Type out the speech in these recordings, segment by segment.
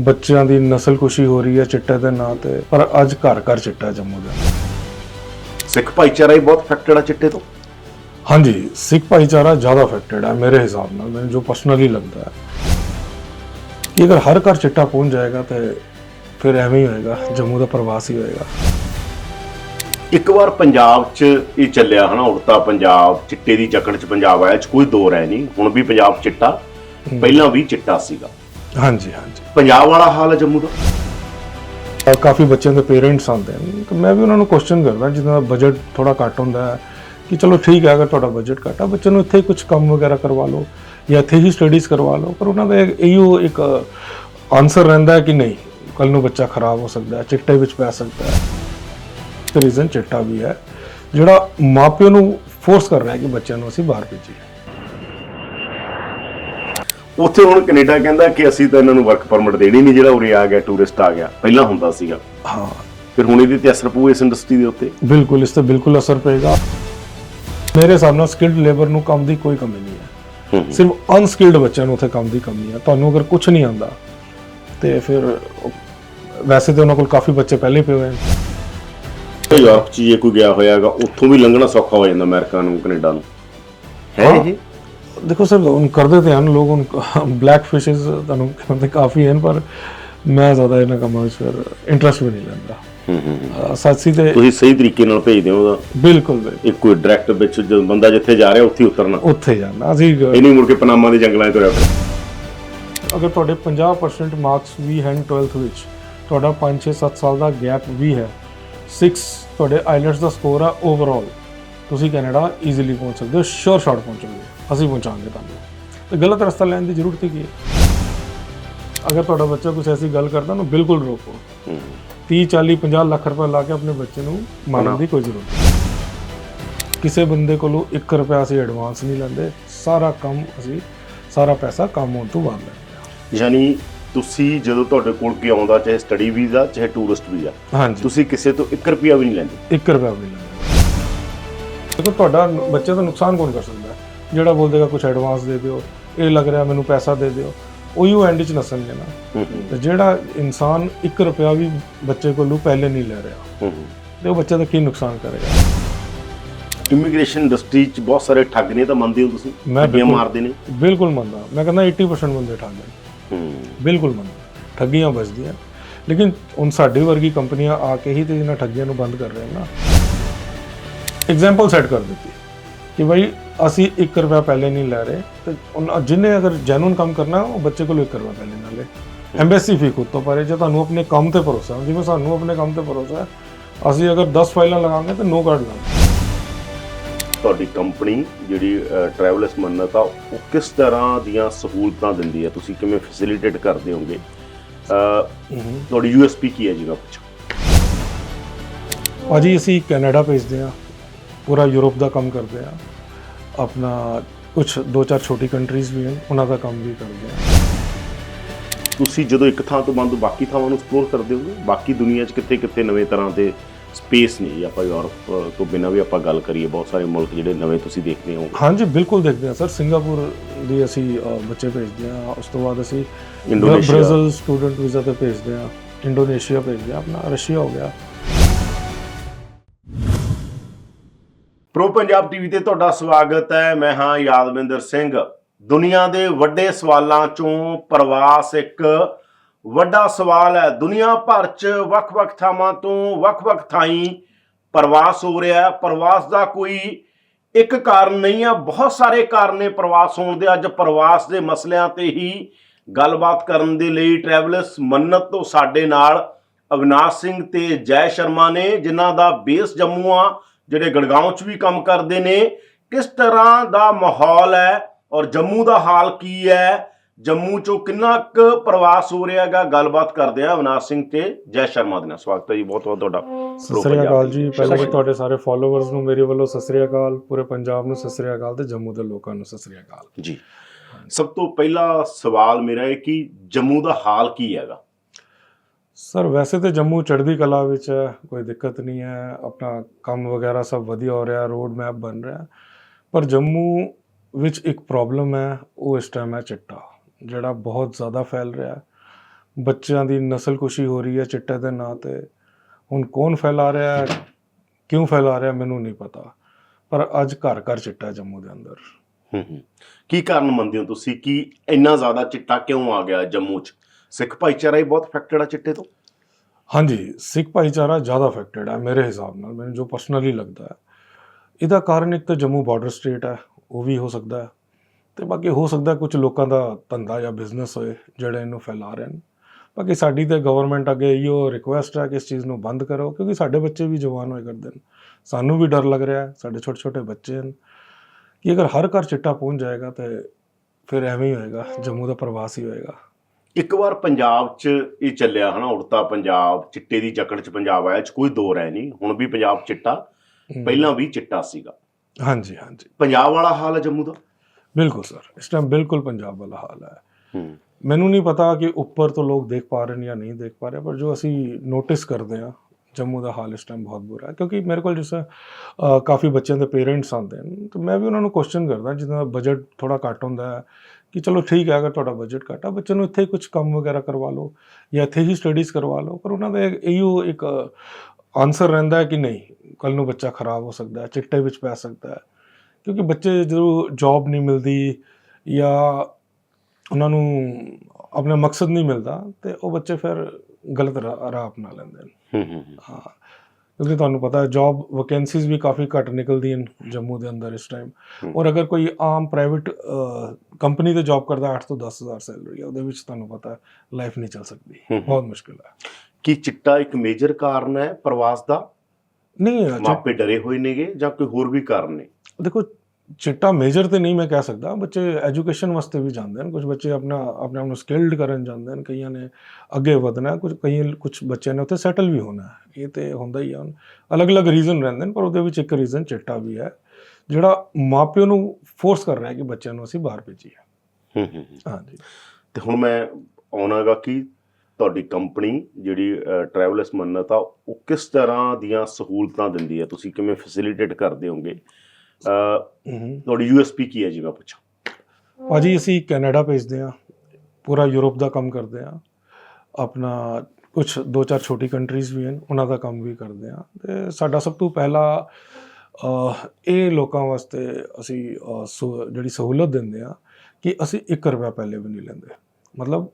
ਬੱਚਿਆਂ ਦੀ ਨਸਲਕੁਸ਼ੀ ਹੋ ਰਹੀ ਹੈ ਚਿੱਟੇ ਦੇ ਨਾਂ ਤੇ ਪਰ ਅੱਜ ਘਰ ਘਰ ਚਿੱਟਾ ਜੰਮੂ ਦਾ। ਸਿੱਖ ਭਾਈਚਾਰਾ ਹੀ ਬਹੁਤ ਅਫੈਕਟਡ ਆ ਚਿੱਟੇ ਤੋਂ। ਹਾਂਜੀ ਸਿੱਖ ਭਾਈਚਾਰਾ ਜ਼ਿਆਦਾ ਅਫੈਕਟਡ ਹੈ ਮੇਰੇ ਹਿਸਾਬ ਨਾਲ ਮੈਨੂੰ ਜੋ ਪਰਸਨਲੀ ਲੱਗਦਾ ਹੈ। ਕਿ ਅਗਰ ਹਰ ਘਰ ਚਿੱਟਾ ਪਹੁੰਚ ਜਾਏਗਾ ਤੇ ਫਿਰ ਐਵੇਂ ਹੀ ਹੋਏਗਾ ਜੰਮੂ ਦਾ ਪ੍ਰਵਾਸ ਹੀ ਹੋਏਗਾ। ਇੱਕ ਵਾਰ ਪੰਜਾਬ 'ਚ ਇਹ ਚੱਲਿਆ ਹਨਾ ਉੜਤਾ ਪੰਜਾਬ ਚਿੱਟੇ ਦੀ ਚੱਕੜ 'ਚ ਪੰਜਾਬ ਆਇਆ ਚ ਕੋਈ ਦੋ ਰਹਿ ਨਹੀਂ ਹੁਣ ਵੀ ਪੰਜਾਬ ਚਿੱਟਾ। ਪਹਿਲਾਂ ਵੀ ਚਿੱਟਾ ਸੀਗਾ। ਹਾਂਜੀ ਹਾਂਜੀ। ਪੰਜਾਬ ਵਾਲਾ ਹਾਲ ਹੈ ਜੰਮੂ ਦਾ? ਔਰ ਕਾਫੀ ਬੱਚਿਆਂ ਦੇ ਪੇਰੈਂਟਸ ਆਉਂਦੇ ਨੇ। ਤਾਂ ਮੈਂ ਵੀ ਉਹਨਾਂ ਨੂੰ ਕੁਐਸਚਨ ਕਰਦਾ ਜਿਹਦਾ ਬਜਟ ਥੋੜਾ ਘੱਟ ਹੁੰਦਾ ਹੈ ਕਿ ਚਲੋ ਠੀਕ ਹੈ ਅਗਰ ਤੁਹਾਡਾ ਬਜਟ ਘੱਟ ਆ ਬੱਚੇ ਨੂੰ ਇੱਥੇ ਹੀ ਕੁਝ ਕੰਮ ਵਗੈਰਾ ਕਰਵਾ ਲਓ ਜਾਂ ਇੱਥੇ ਹੀ ਸਟੱਡੀਜ਼ ਕਰਵਾ ਲਓ ਪਰ ਉਹਨਾਂ ਦਾ ਇਹ- ਇਹੀਓ ਇੱਕ ਆਨਸਰ ਰਹਿੰਦਾ ਹੈ ਕਿ ਨਹੀਂ ਕੱਲ ਨੂੰ ਬੱਚਾ ਖਰਾਬ ਹੋ ਸਕਦਾ ਹੈ ਚਿੱਟੇ ਵਿੱਚ ਪੈ ਸਕਦਾ ਹੈ। ਤੇ ਰੀਜ਼ਨ ਚਿੱਟਾ ਵੀ ਹੈ ਜਿਹੜਾ ਮਾਪਿਓ ਨੂੰ ਫੋਰਸ ਕਰ ਰਿਹਾ ਹੈ ਕਿ ਬੱਚਿਆਂ ਨੂੰ ਅਸੀਂ ਬਾਹਰ ਭੇਜੀਏ। ਉੱਥੇ ਹੁਣ ਕੈਨੇਡਾ ਕਹਿੰਦਾ ਕਿ ਅਸੀਂ ਤਾਂ ਇਹਨਾਂ ਨੂੰ ਵਰਕ ਪਰਮਿਟ ਦੇਣੀ ਨਹੀਂ ਜਿਹੜਾ ਉਰੇ ਆ ਗਿਆ ਟੂਰਿਸਟ ਆ ਗਿਆ ਪਹਿਲਾਂ ਹੁੰਦਾ ਸੀਗਾ। ਹਾਂ। ਫਿਰ ਹੁਣ ਇਹਦੇ ਤੇ ਅਸਰ ਪਊ ਇਸ ਇੰਡਸਟਰੀ ਦੇ ਉੱਤੇ? ਬਿਲਕੁਲ ਇਸ ਤੇ ਬਿਲਕੁਲ ਅਸਰ ਪਏਗਾ। ਮੇਰੇ ਹਿਸਾਬ ਨਾਲ ਸਕਿਲਡ ਲੇਬਰ ਨੂੰ ਕੰਮ ਦੀ ਕੋਈ ਕਮੀ ਨਹੀਂ ਹੈ। ਸਿਰਫ ਅਨਸਕਿਲਡ ਬੱਚਿਆਂ ਨੂੰ ਉੱਥੇ ਕੰਮ ਦੀ ਕਮੀ ਹੈ। ਤੁਹਾਨੂੰ ਅਗਰ ਕੁਝ ਨਹੀਂ ਆਉਂਦਾ ਤੇ ਫਿਰ ਵੈਸੇ ਤੇ ਉਹਨਾਂ ਕੋਲ ਕਾਫੀ ਬੱਚੇ ਪਹਿਲੇ ਪਏ ਹੋਏ ਨੇ ਤੇ ਯੂਰਪ 'ਚ ਜੇ ਕੋਈ ਗਿਆ ਹੋਇਆਗਾ ਉੱਥੋਂ ਵੀ ਲੰਘਣਾ ਸੌਖਾ ਹੋ ਜਾਂਦਾ ਅਮਰੀਕਾ ਨੂੰ ਕੈਨੇਡਾ ਨੂੰ। ਹੈ ਹਾਂ। ਦੇਖੋ ਸਰ ਹੁਣ ਕਰਦੇ ਤੇ ਹਨ ਲੋਕ ਹੁਣ ਬਲੈਕ ਫਿਸ਼ਸ ਤੁਹਾਨੂੰ ਕਹਿੰਦੇ ਕਾਫੀ ਹਨ ਪਰ ਮੈਂ ਜ਼ਿਆਦਾ ਇਹਨਾਂ ਕੰਮਾਂ ਵਿੱਚ ਫਿਰ ਇੰਟਰਸਟ ਵੀ ਨਹੀਂ ਲੈਂਦਾ। ਹੂੰ ਸੱਚੀ ਤੇ ਤੁਸੀਂ ਸਹੀ ਤਰੀਕੇ ਨਾਲ ਭੇਜਦੇ ਹੋ ਉਹਦਾ। ਬਿਲਕੁਲ। ਇੱਕ ਕੋਈ ਡਾਇਰੈਕਟ ਵਿੱਚ ਜਦੋਂ ਬੰਦਾ ਜਿੱਥੇ ਜਾ ਰਿਹਾ ਉੱਥੇ ਉਤਰਨਾ। ਉੱਥੇ ਜਾਣਾ। ਅਸੀਂ ਇਹ ਨਹੀਂ ਮੁੜ ਕੇ ਪਨਾਮਾ ਦੇ ਜੰਗਲਾਂ 'ਚ ਤੁਰਿਆ। ਅਗਰ ਤੁਹਾਡੇ 50% ਮਾਰਕਸ ਵੀ ਹਨ 12th ਵਿੱਚ ਤੁਹਾਡਾ 5 6 7 ਸਾਲ ਦਾ ਗੈਪ ਵੀ ਹੈ। 6 ਤੁਹਾਡੇ ਆਈਲੈਟਸ ਦਾ ਸਕੋਰ ਆ ਓਵਰਆਲ ਤੁਸੀਂ ਕੈਨੇਡਾ ਈਜ਼ੀਲੀ ਪਹੁੰਚ ਸਕਦੇ ਹੋ ਸ਼ੋਰ ਸ਼ਾਟ ਪਹੁੰਚੋਗੇ ਅਸੀਂ ਪਹੁੰਚਾਂਗੇ ਤੁਹਾਨੂੰ ਤੇ ਗਲਤ ਰਸਤਾ ਲੈਣ ਦੀ ਜ਼ਰੂਰਤ ਹੀ ਕੀ ਹੈ? ਅਗਰ ਤੁਹਾਡਾ ਬੱਚਾ ਕੁਝ ਐਸੀ ਗੱਲ ਕਰਦਾ ਉਹਨੂੰ ਬਿਲਕੁਲ ਰੋਕੋ। ਹੂੰ 30 40 50 ਲੱਖ ਰੁਪਏ ਲਾ ਕੇ ਆਪਣੇ ਬੱਚੇ ਨੂੰ ਮਾਰਨ ਦੀ ਕੋਈ ਜ਼ਰੂਰਤ ਨਹੀਂ। ਕਿਸੇ ਬੰਦੇ ਕੋਲੋਂ 1 ਰੁਪਿਆ ਅਸੀਂ ਐਡਵਾਂਸ ਨਹੀਂ ਲੈਂਦੇ। ਸਾਰਾ ਕੰਮ ਅਸੀਂ ਸਾਰਾ ਪੈਸਾ ਕੰਮ ਹੋਣ ਤੋਂ ਬਾਅਦ ਲੈਂਦੇ ਹਾਂ। ਯਾਨੀ ਤੁਸੀਂ ਜਦੋਂ ਤੁਹਾਡੇ ਕੋਲ ਕੀ ਆਉਂਦਾ ਚਾਹੇ ਸਟੱਡੀ ਵੀਜ਼ਾ ਚਾਹੇ ਟੂਰਿਸਟ ਵੀਜ਼ਾ ਹਾਂਜੀ। ਤੁਸੀਂ ਕਿਸੇ ਤੋਂ 1 ਰੁਪਿਆ ਵੀ ਨਹੀਂ ਲੈਂਦੇ। 1 ਰੁਪਿਆ ਵੀ ਨਹੀਂ ਲੈਂਦੇ। ਦੇਖੋ ਤੁਹਾਡਾ ਨੁ- ਬੱਚੇ ਦਾ ਨੁਕਸਾਨ ਕੌਣ ਕਰ ਸਕਦਾ? ਜਿਹੜਾ ਬੋਲ ਦੇਗਾ ਕੁਝ ਐਡਵਾਂਸ ਦੇ ਦਿਓ ਇਹ ਲੱਗ ਰਿਹਾ ਮੈਨੂੰ ਪੈਸਾ ਦੇ ਦਿਓ ਉਹੀ ਉਹ ਐਂਡ 'ਚ ਨਸਣਗੇ ਨਾ ਤੇ ਜਿਹੜਾ ਇਨਸਾਨ 1 ਰੁਪਿਆ ਵੀ ਬੱਚੇ ਕੋਲੋਂ ਪਹਿਲੇ ਨਹੀਂ ਲੈ ਰਿਹਾ ਤੇ ਉਹ ਬੱਚੇ ਦਾ ਕੀ ਨੁਕਸਾਨ ਕਰੇਗਾ? ਇਮੀਗ੍ਰੇਸ਼ਨ ਇੰਡਸਟਰੀ 'ਚ ਬਹੁਤ ਸਾਰੇ ਠੱਗ ਨੇ ਤਾਂ ਮੰਨਦੇ ਹੋ ਤੁਸੀਂ? ਠੱਗੀਆਂ ਮਾਰਦੇ ਨੇ। ਬਿਲਕੁਲ ਮੰਨਦਾ। ਮੈਂ ਕਹਿੰਦਾ 80% ਬੰਦੇ ਠੱਗ ਨੇ। ਹੂੰ। ਬਿਲਕੁਲ ਮੰਨਦਾ। ਠੱਗੀਆਂ ਬਚਦੀਆਂ ਲੇਕਿਨ ਹੁਣ ਸਾਡੀ ਵਰਗੀ ਕੰਪਨੀਆਂ ਆ ਕੇ ਹੀ ਤੇ ਇਹਨਾਂ ਠੱਗੀਆਂ ਨੂੰ ਬੰਦ ਕਰ ਰਹੇ ਨਾ ਐਗਜ਼ਾਮਪਲ ਸੈੱਟ ਕਰ ਦਿੱਤੀ। ਕਿ ਭਾਈ ਅਸੀਂ 1 ਰੁਪਿਆ ਪਹਿਲੇ ਨਹੀਂ ਲੈ ਰਹੇ ਤੇ ਉਨ- ਜਿਹਨੇ ਅਗਰ ਜੈਨੂਨ ਕੰਮ ਕਰਨਾ ਉਹ ਬੱਚੇ ਕੋਲ 1 ਰੁਪਿਆ ਪਹਿਲੇ ਨਾ ਲੇ ਐਮਬੈਸੀ ਫੀ ਖੁਦ ਤੋਂ ਪਰੇ ਜੇ ਤੁਹਾਨੂੰ ਆਪਣੇ ਕੰਮ ਤੇ ਭਰੋਸਾ ਹੈ, ਜਿਵੇਂ ਸਾਨੂੰ ਆਪਣੇ ਕੰਮ ਤੇ ਭਰੋਸਾ ਹੈ ਅਸੀਂ ਅਗਰ 10 ਫਾਈਲਾਂ ਲਗਾਵਾਂਗੇ ਤਾਂ ਨੋ ਕਾਰਡ ਲਾਂਗੇ ਤੁਹਾਡੀ ਕੰਪਨੀ ਜਿਹੜੀ ਟਰੈਵਲਸ ਮੰਨਤ ਆ ਉਹ ਕਿਸ ਤਰ੍ਹਾਂ ਦੀਆਂ ਸਹੂਲਤਾਂ ਦਿੰਦੀ ਹੈ? ਤੁਸੀਂ ਕਿਵੇਂ ਫੈਸਿਲਿਟੇਟ ਕਰਦੇ ਹੋਗੇ? ਤੁਹਾਡੀ ਯੂਐਸਪੀ ਕੀ ਹੈ ਜੀਗਾ ਪੁੱਛੋ ਭਾਜੀ ਅਸੀਂ ਕੈਨੇਡਾ ਭੇਜਦੇ ਹਾਂ। ਪੂਰਾ ਯੂਰਪ ਦਾ ਕੰਮ ਕਰਦੇ ਹਾਂ ਆਪਣਾ ਕੁਝ ਦੋ ਚਾਰ ਛੋਟੀ ਕੰਟਰੀਜ਼ ਵੀ ਹਨ ਉਹਨਾਂ ਦਾ ਕੰਮ ਵੀ ਕਰਦੇ ਹਾਂ ਤੁਸੀਂ ਜਦੋਂ ਇੱਕ ਥਾਂ ਤੋਂ ਬੰਦ ਬਾਕੀ ਥਾਵਾਂ ਨੂੰ ਐਕਸਪਲੋਰ ਕਰਦੇ ਹੋਗੇ ਬਾਕੀ ਦੁਨੀਆ 'ਚ ਕਿੱਥੇ ਕਿੱਥੇ ਨਵੇਂ ਤਰ੍ਹਾਂ ਦੇ ਸਪੇਸ ਨੇ? ਜੀ ਆਪਾਂ ਯੂਰਪ ਤੋਂ ਬਿਨਾਂ ਵੀ ਆਪਾਂ ਗੱਲ ਕਰੀਏ ਬਹੁਤ ਸਾਰੇ ਮੁਲਕ ਜਿਹੜੇ ਨਵੇਂ ਤੁਸੀਂ ਦੇਖਦੇ ਹੋਗੇ ਹਾਂਜੀ ਬਿਲਕੁਲ ਦੇਖਦੇ ਹਾਂ ਸਰ। ਸਿੰਗਾਪੁਰ ਦੀ ਅਸੀਂ ਬੱਚੇ ਭੇਜਦੇ ਹਾਂ ਉਸ ਤੋਂ ਬਾਅਦ ਅਸੀਂ ਇੰਡੋਨੇਸ਼ੀਆ। ਬ੍ਰਾਜ਼ੀਲ ਸਟੂਡੈਂਟ ਵੀਜ਼ਾ ਤੇ ਭੇਜਦੇ ਹਾਂ ਇੰਡੋਨੇਸ਼ੀਆ ਭੇਜਦੇ ਹਾਂ ਆਪਣਾ ਰਸ਼ੀਆ ਹੋ ਗਿਆ। ਪ੍ਰੋ ਪੰਜਾਬ ਟੀਵੀ ਤੇ ਤੁਹਾਡਾ ਸਵਾਗਤ ਹੈ। ਮੈਂ ਹਾਂ ਯਾਦਵਿੰਦਰ ਸਿੰਘ। ਦੁਨੀਆ ਦੇ ਵੱਡੇ ਸਵਾਲਾਂ ਚੋਂ ਪ੍ਰਵਾਸ ਇੱਕ ਵੱਡਾ ਸਵਾਲ ਹੈ। ਦੁਨੀਆ ਭਰ 'ਚ ਵੱਖ-ਵੱਖ ਥਾਵਾਂ ਤੋਂ ਵੱਖ-ਵੱਖ ਥਾਈਂ ਪ੍ਰਵਾਸ ਹੋ ਰਿਹਾ ਹੈ। ਪ੍ਰਵਾਸ ਦਾ ਕੋਈ ਇੱਕ ਕਾਰਨ ਨਹੀਂ ਆ ਬਹੁਤ ਸਾਰੇ ਕਾਰਨ ਨੇ ਪ੍ਰਵਾਸ ਹੋਣ ਦੇ। ਅੱਜ ਪ੍ਰਵਾਸ ਦੇ ਮਸਲਿਆਂ ਤੇ ਹੀ ਗੱਲਬਾਤ ਕਰਨ ਦੇ ਲਈ ਟਰੈਵਲਸ ਮੰਨਤ ਤੋਂ ਸਾਡੇ ਨਾਲ ਅਵਨਾਸ਼ ਸਿੰਘ ਤੇ ਜੈ ਸ਼ਰਮਾ ਨੇ, ਜਿਨ੍ਹਾਂ ਦਾ ਬੇਸ ਜੰਮੂ ਆ। ਜਿਹੜੇ ਗੜਗਾਉਂ 'ਚ ਵੀ ਕੰਮ ਕਰਦੇ ਨੇ ਕਿਸ ਤਰ੍ਹਾਂ ਦਾ ਮਾਹੌਲ ਹੈ ਔਰ ਜੰਮੂ ਦਾ ਹਾਲ ਕੀ ਹੈ? ਜੰਮੂ 'ਚੋਂ ਕਿੰਨਾ ਕੁ ਪ੍ਰਵਾਸ ਹੋ ਰਿਹਾ ਹੈਗਾ? ਗੱਲਬਾਤ ਕਰਦੇ ਆ ਅਵਿਨਾਸ਼ ਸਿੰਘ ਤੇ ਜੈ ਸ਼ਰਮਾ ਦੇ ਨਾਲ। ਸਵਾਗਤ ਹੈ ਜੀ ਬਹੁਤ ਬਹੁਤ ਤੁਹਾਡਾ। ਸਤਿ ਸ੍ਰੀ ਅਕਾਲ ਜੀ। ਪਹਿਲਾਂ ਤਾਂ ਤੁਹਾਡੇ ਸਾਰੇ ਫਾਲੋਅਰਸ ਨੂੰ ਮੇਰੇ ਵੱਲੋਂ ਸਤਿ ਸ੍ਰੀ ਅਕਾਲ ਪੂਰੇ ਪੰਜਾਬ ਨੂੰ ਸਤਿ ਸ੍ਰੀ ਅਕਾਲ ਤੇ ਜੰਮੂ ਦੇ ਲੋਕਾਂ ਨੂੰ ਸਤਿ ਸ੍ਰੀ ਅਕਾਲ। ਜੀ। ਸਭ ਤੋਂ ਪਹਿਲਾ ਸਵਾਲ ਮੇਰਾ ਹੈ ਕਿ ਜੰਮੂ ਦਾ ਹਾਲ ਕੀ ਹੈਗਾ? ਸਰ, ਵੈਸੇ ਤੇ ਜੰਮੂ ਚੜ੍ਹਦੀ ਕਲਾ ਵਿੱਚ ਹੈ ਕੋਈ ਦਿੱਕਤ ਨਹੀਂ ਹੈ। ਆਪਣਾ ਕੰਮ ਵਗੈਰਾ ਸਭ ਵਧੀਆ ਹੋ ਰਿਹਾ ਰੋਡ ਮੈਪ ਬਣ ਰਿਹਾ। ਪਰ ਜੰਮੂ ਵਿੱਚ ਇੱਕ ਪ੍ਰੋਬਲਮ ਹੈ, ਉਹ ਇਸ ਟਾਈਮ ਹੈ ਚਿੱਟਾ, ਜਿਹੜਾ ਬਹੁਤ ਜ਼ਿਆਦਾ ਫੈਲ ਰਿਹਾ ਹੈ। ਬੱਚਿਆਂ ਦੀ ਨਸਲਕੁਸ਼ੀ ਹੋ ਰਹੀ ਹੈ ਚਿੱਟੇ ਦੇ ਨਾਂ ਤੇ। ਹੁਣ ਕੌਣ ਫੈਲਾ ਰਿਹਾ ਹੈ, ਕਿਉਂ ਫੈਲਾ ਰਿਹਾ ਮੈਨੂੰ ਨਹੀਂ ਪਤਾ। ਪਰ ਅੱਜ ਘਰ ਘਰ ਚਿੱਟਾ ਜੰਮੂ ਦੇ ਅੰਦਰ। ਹੂੰ ਹੂੰ। ਕੀ ਕਾਰਨ ਮੰਨਦੇ ਹੋ ਤੁਸੀਂ? ਕਿ ਇੰਨਾ ਜ਼ਿਆਦਾ ਚਿੱਟਾ ਕਿਉਂ ਆ ਗਿਆ ਜੰਮੂ 'ਚ? ਸਿੱਖ ਭਾਈਚਾਰਾ ਹੀ ਬਹੁਤ ਅਫੈਕਟਡ ਆ ਚਿੱਟੇ ਤੋਂ? ਹਾਂਜੀ, ਸਿੱਖ ਭਾਈਚਾਰਾ ਜ਼ਿਆਦਾ ਅਫੈਕਟਡ ਹੈ ਮੇਰੇ ਹਿਸਾਬ ਨਾਲ, ਮੈਨੂੰ ਜੋ ਪਰਸਨਲੀ ਲੱਗਦਾ ਹੈ। ਇਹਦਾ ਕਾਰਨ ਇੱਕ ਤਾਂ ਜੰਮੂ ਬਾਰਡਰ ਸਟੇਟ ਹੈ, ਉਹ ਵੀ ਹੋ ਸਕਦਾ ਹੈ। ਤੇ ਬਾਕੀ ਹੋ ਸਕਦਾ ਕੁਝ ਲੋਕਾਂ ਦਾ ਧੰਦਾ ਜਾਂ ਬਿਜ਼ਨਸ ਹੋਏ, ਜਿਹੜੇ ਇਹਨੂੰ ਫੈਲਾ ਰਹੇ ਨੇ ਬਾਕੀ ਸਾਡੀ ਤੇ ਗਵਰਨਮੈਂਟ ਅੱਗੇ ਇਹੋ ਰਿਕੁਐਸਟ ਹੈ ਕਿ ਇਸ ਚੀਜ਼ ਨੂੰ ਬੰਦ ਕਰੋ, ਕਿਉਂਕਿ ਸਾਡੇ ਬੱਚੇ ਵੀ ਜਵਾਨ ਹੋਏ ਕਰਦੇ ਨੇ। ਸਾਨੂੰ ਵੀ ਡਰ ਲੱਗ ਰਿਹਾ ਹੈ, ਸਾਡੇ ਛੋਟੇ ਛੋਟੇ ਬੱਚੇ ਹਨ। ਕਿ ਅਗਰ ਹਰ ਘਰ ਚਿੱਟਾ ਪਹੁੰਚ ਜਾਏਗਾ ਤੇ ਫਿਰ ਐਵੇਂ ਹੀ ਹੋਏਗਾ, ਜੰਮੂ ਦਾ ਪ੍ਰਵਾਸ ਹੀ ਹੋਏਗਾ। ਇੱਕ ਵਾਰ ਪੰਜਾਬ 'ਚ ਇਹ ਚੱਲਿਆ ਹਨਾ ਉੜਤਾ ਪੰਜਾਬ ਚਿੱਟੇ ਦੀ ਜਕੜ 'ਚ ਪੰਜਾਬ ਆਇਆ 'ਚ ਕੋਈ ਦੋ ਰਹਿ ਨਹੀਂ ਹੁਣ ਵੀ ਪੰਜਾਬ ਚਿੱਟਾ ਪਹਿਲਾਂ ਵੀ ਚਿੱਟਾ ਸੀਗਾ। ਹਾਂਜੀ ਹਾਂਜੀ। ਪੰਜਾਬ ਵਾਲਾ ਹਾਲ ਹੈ ਜੰਮੂ ਦਾ? ਬਿਲਕੁਲ ਸਰ ਇਸ ਟਾਈਮ ਬਿਲਕੁਲ ਪੰਜਾਬ ਵਾਲਾ ਹਾਲ ਹੈ। ਮੈਨੂੰ ਨਹੀਂ ਪਤਾ ਕਿ ਉੱਪਰ ਤੋਂ ਲੋਕ ਦੇਖ ਪਾ ਰਹੇ ਨੇ ਜਾਂ ਨਹੀਂ ਦੇਖ ਪਾ ਰਹੇ ਪਰ ਜੋ ਅਸੀਂ ਨੋਟਿਸ ਕਰਦੇ ਹਾਂ ਜੰਮੂ ਦਾ ਹਾਲ ਇਸ ਟਾਈਮ ਬਹੁਤ ਬੁਰਾ ਹੈ ਕਿਉਂਕਿ ਮੇਰੇ ਕੋਲ ਜਿਸ ਕਾਫੀ ਬੱਚਿਆਂ ਦੇ ਪੇਰੈਂਟਸ ਆਉਂਦੇ ਨੇ ਤਾਂ ਮੈਂ ਵੀ ਉਹਨਾਂ ਨੂੰ ਕੁਐਸਚਨ ਕਰਦਾ ਜਿੱਦਾਂ ਬਜਟ ਥੋੜਾ ਘੱਟ ਹੁੰਦਾ ਹੈ ਕਿ ਚਲੋ ਠੀਕ ਹੈ ਅਗਰ ਤੁਹਾਡਾ ਬਜਟ ਘੱਟ ਆ ਬੱਚੇ ਨੂੰ ਇੱਥੇ ਕੁਝ ਕੰਮ ਵਗੈਰਾ ਕਰਵਾ ਲਓ ਜਾਂ ਇੱਥੇ ਹੀ ਸਟੱਡੀਜ਼ ਕਰਵਾ ਲਓ ਪਰ ਉਹਨਾਂ ਦਾ ਇਹ- ਇੱਕ ਆਨਸਰ ਰਹਿੰਦਾ ਹੈ ਕਿ ਨਹੀਂ ਕੱਲ ਨੂੰ ਬੱਚਾ ਖਰਾਬ ਹੋ ਸਕਦਾ ਹੈ ਚਿੱਟੇ ਵਿੱਚ ਪੈ ਸਕਦਾ ਹੈ ਕਿਉਂਕਿ ਬੱਚੇ ਜਦੋਂ ਜੌਬ ਨਹੀਂ ਮਿਲਦੀ ਜਾਂ ਉਹਨਾਂ ਨੂੰ ਆਪਣਾ ਮਕਸਦ ਨਹੀਂ ਮਿਲਦਾ ਤੇ ਉਹ ਬੱਚੇ ਫਿਰ ਗਲਤ ਰਾਹ ਅਪਣਾ ਲੈਂਦੇ ਨੇ। ਹਾਂ ਕਿਉਂਕਿ ਤੁਹਾਨੂੰ ਪਤਾ ਹੈ ਜੌਬ ਵੈਕੈਂਸੀਜ਼ ਵੀ ਕਾਫੀ ਘੱਟ ਨਿਕਲਦੀਆਂ ਜੰਮੂ ਦੇ ਅੰਦਰ ਇਸ ਟਾਈਮ। ਔਰ ਅਗਰ ਕੋਈ ਆਮ ਪ੍ਰਾਈਵੇਟ ਕੰਪਨੀ ਤੇ ਜੌਬ ਕਰਦਾ 8 ਤੋਂ 10000 ਸੈਲਰੀ ਹੈ ਉਹਦੇ ਵਿੱਚ ਤੁਹਾਨੂੰ ਪਤਾ ਲਾਈਫ ਨਹੀਂ ਚੱਲ ਸਕਦੀ। ਬਹੁਤ ਮੁਸ਼ਕਿਲ ਹੈ। ਕੀ ਚਿੱਟਾ ਇੱਕ ਮੇਜਰ ਕਾਰਨ ਹੈ ਪ੍ਰਵਾਸ ਦਾ? ਨਹੀਂ ਮਾਪੇ ਡਰੇ ਹੋਏ ਨੇਗੇ ਜਾਂ ਕੋਈ ਹੋਰ ਵੀ ਕਾਰਨ ਨੇ? ਦੇਖੋ ਚਿੱਟਾ ਮੇਜਰ ਤੇ ਨਹੀਂ ਮੈਂ ਕਹਿ ਸਕਦਾ ਬੱਚੇ ਐਜੂਕੇਸ਼ਨ ਵਾਸਤੇ ਵੀ ਜਾਂਦੇ ਨੇ ਕੁਝ ਬੱਚੇ ਆਪਣਾ ਆਪਣੇ ਆਪ ਨੂੰ ਸਕਿਲਡ ਕਰਨ ਜਾਂਦੇ ਨੇ ਕਈਆਂ ਨੇ ਅੱਗੇ ਵਧਣਾ ਕੁਝ ਕਈ ਕੁਝ ਬੱਚਿਆਂ ਨੇ ਉੱਥੇ ਸੈਟਲ ਵੀ ਹੋਣਾ। ਇਹ ਤੇ ਹੁੰਦਾ ਹੀ ਆ ਅਲੱਗ-ਅਲੱਗ ਰੀਜ਼ਨ ਰਹਿੰਦੇ ਨੇ ਪਰ ਉਹਦੇ ਵਿੱਚ ਇੱਕ ਰੀਜ਼ਨ ਚਿੱਟਾ ਵੀ ਹੈ ਜਿਹੜਾ ਮਾਪਿਆਂ ਨੂੰ ਫੋਰਸ ਕਰ ਰਿਹਾ ਹੈ ਕਿ ਬੱਚਿਆਂ ਨੂੰ ਅਸੀਂ ਬਾਹਰ ਭੇਜੀਏ ਹੂੰ ਹੂੰ। ਹਾਂਜੀ ਤੇ ਹੁਣ ਮੈਂ ਆਉਣਾਗਾ ਕਿ ਤੁਹਾਡੀ ਕੰਪਨੀ ਜਿਹੜੀ ਟਰੈਵਲਸ ਮੰਨਤ ਆ ਉਹ ਕਿਸ ਤਰ੍ਹਾਂ ਦੀਆਂ ਸਹੂਲਤਾਂ ਦਿੰਦੀ ਹੈ ਤੁਸੀਂ ਕਿਵੇਂ ਫੈਸਿਲਿਟੇਟ ਕਰਦੇ ਹੋਗੇ ਤੁਹਾਡੀ ਯੂਐਸਪੀ ਕੀ ਹੈ ਜੀ ਮੈਂ ਪੁੱਛਾਂ। ਭਾਜੀ ਅਸੀਂ ਕੈਨੇਡਾ ਭੇਜਦੇ ਹਾਂ। ਪੂਰਾ ਯੂਰਪ ਦਾ ਕੰਮ ਕਰਦੇ ਹਾਂ। ਆਪਣਾ ਕੁਝ ਦੋ ਚਾਰ ਛੋਟੀ ਕੰਟਰੀਜ਼ ਵੀ ਹਨ ਉਹਨਾਂ ਦਾ ਕੰਮ ਵੀ ਕਰਦੇ ਹਾਂ। ਤੇ ਸਾਡਾ ਸਭ ਤੋਂ ਪਹਿਲਾ ਇਹ ਲੋਕਾਂ ਵਾਸਤੇ ਅਸੀਂ ਜਿਹੜੀ ਸਹੂਲਤ ਦਿੰਦੇ ਆ ਕਿ ਅਸੀਂ 1 ਰੁਪਿਆ ਪਹਿਲੇ ਵੀ ਨਹੀਂ ਲੈਂਦੇ। ਮਤਲਬ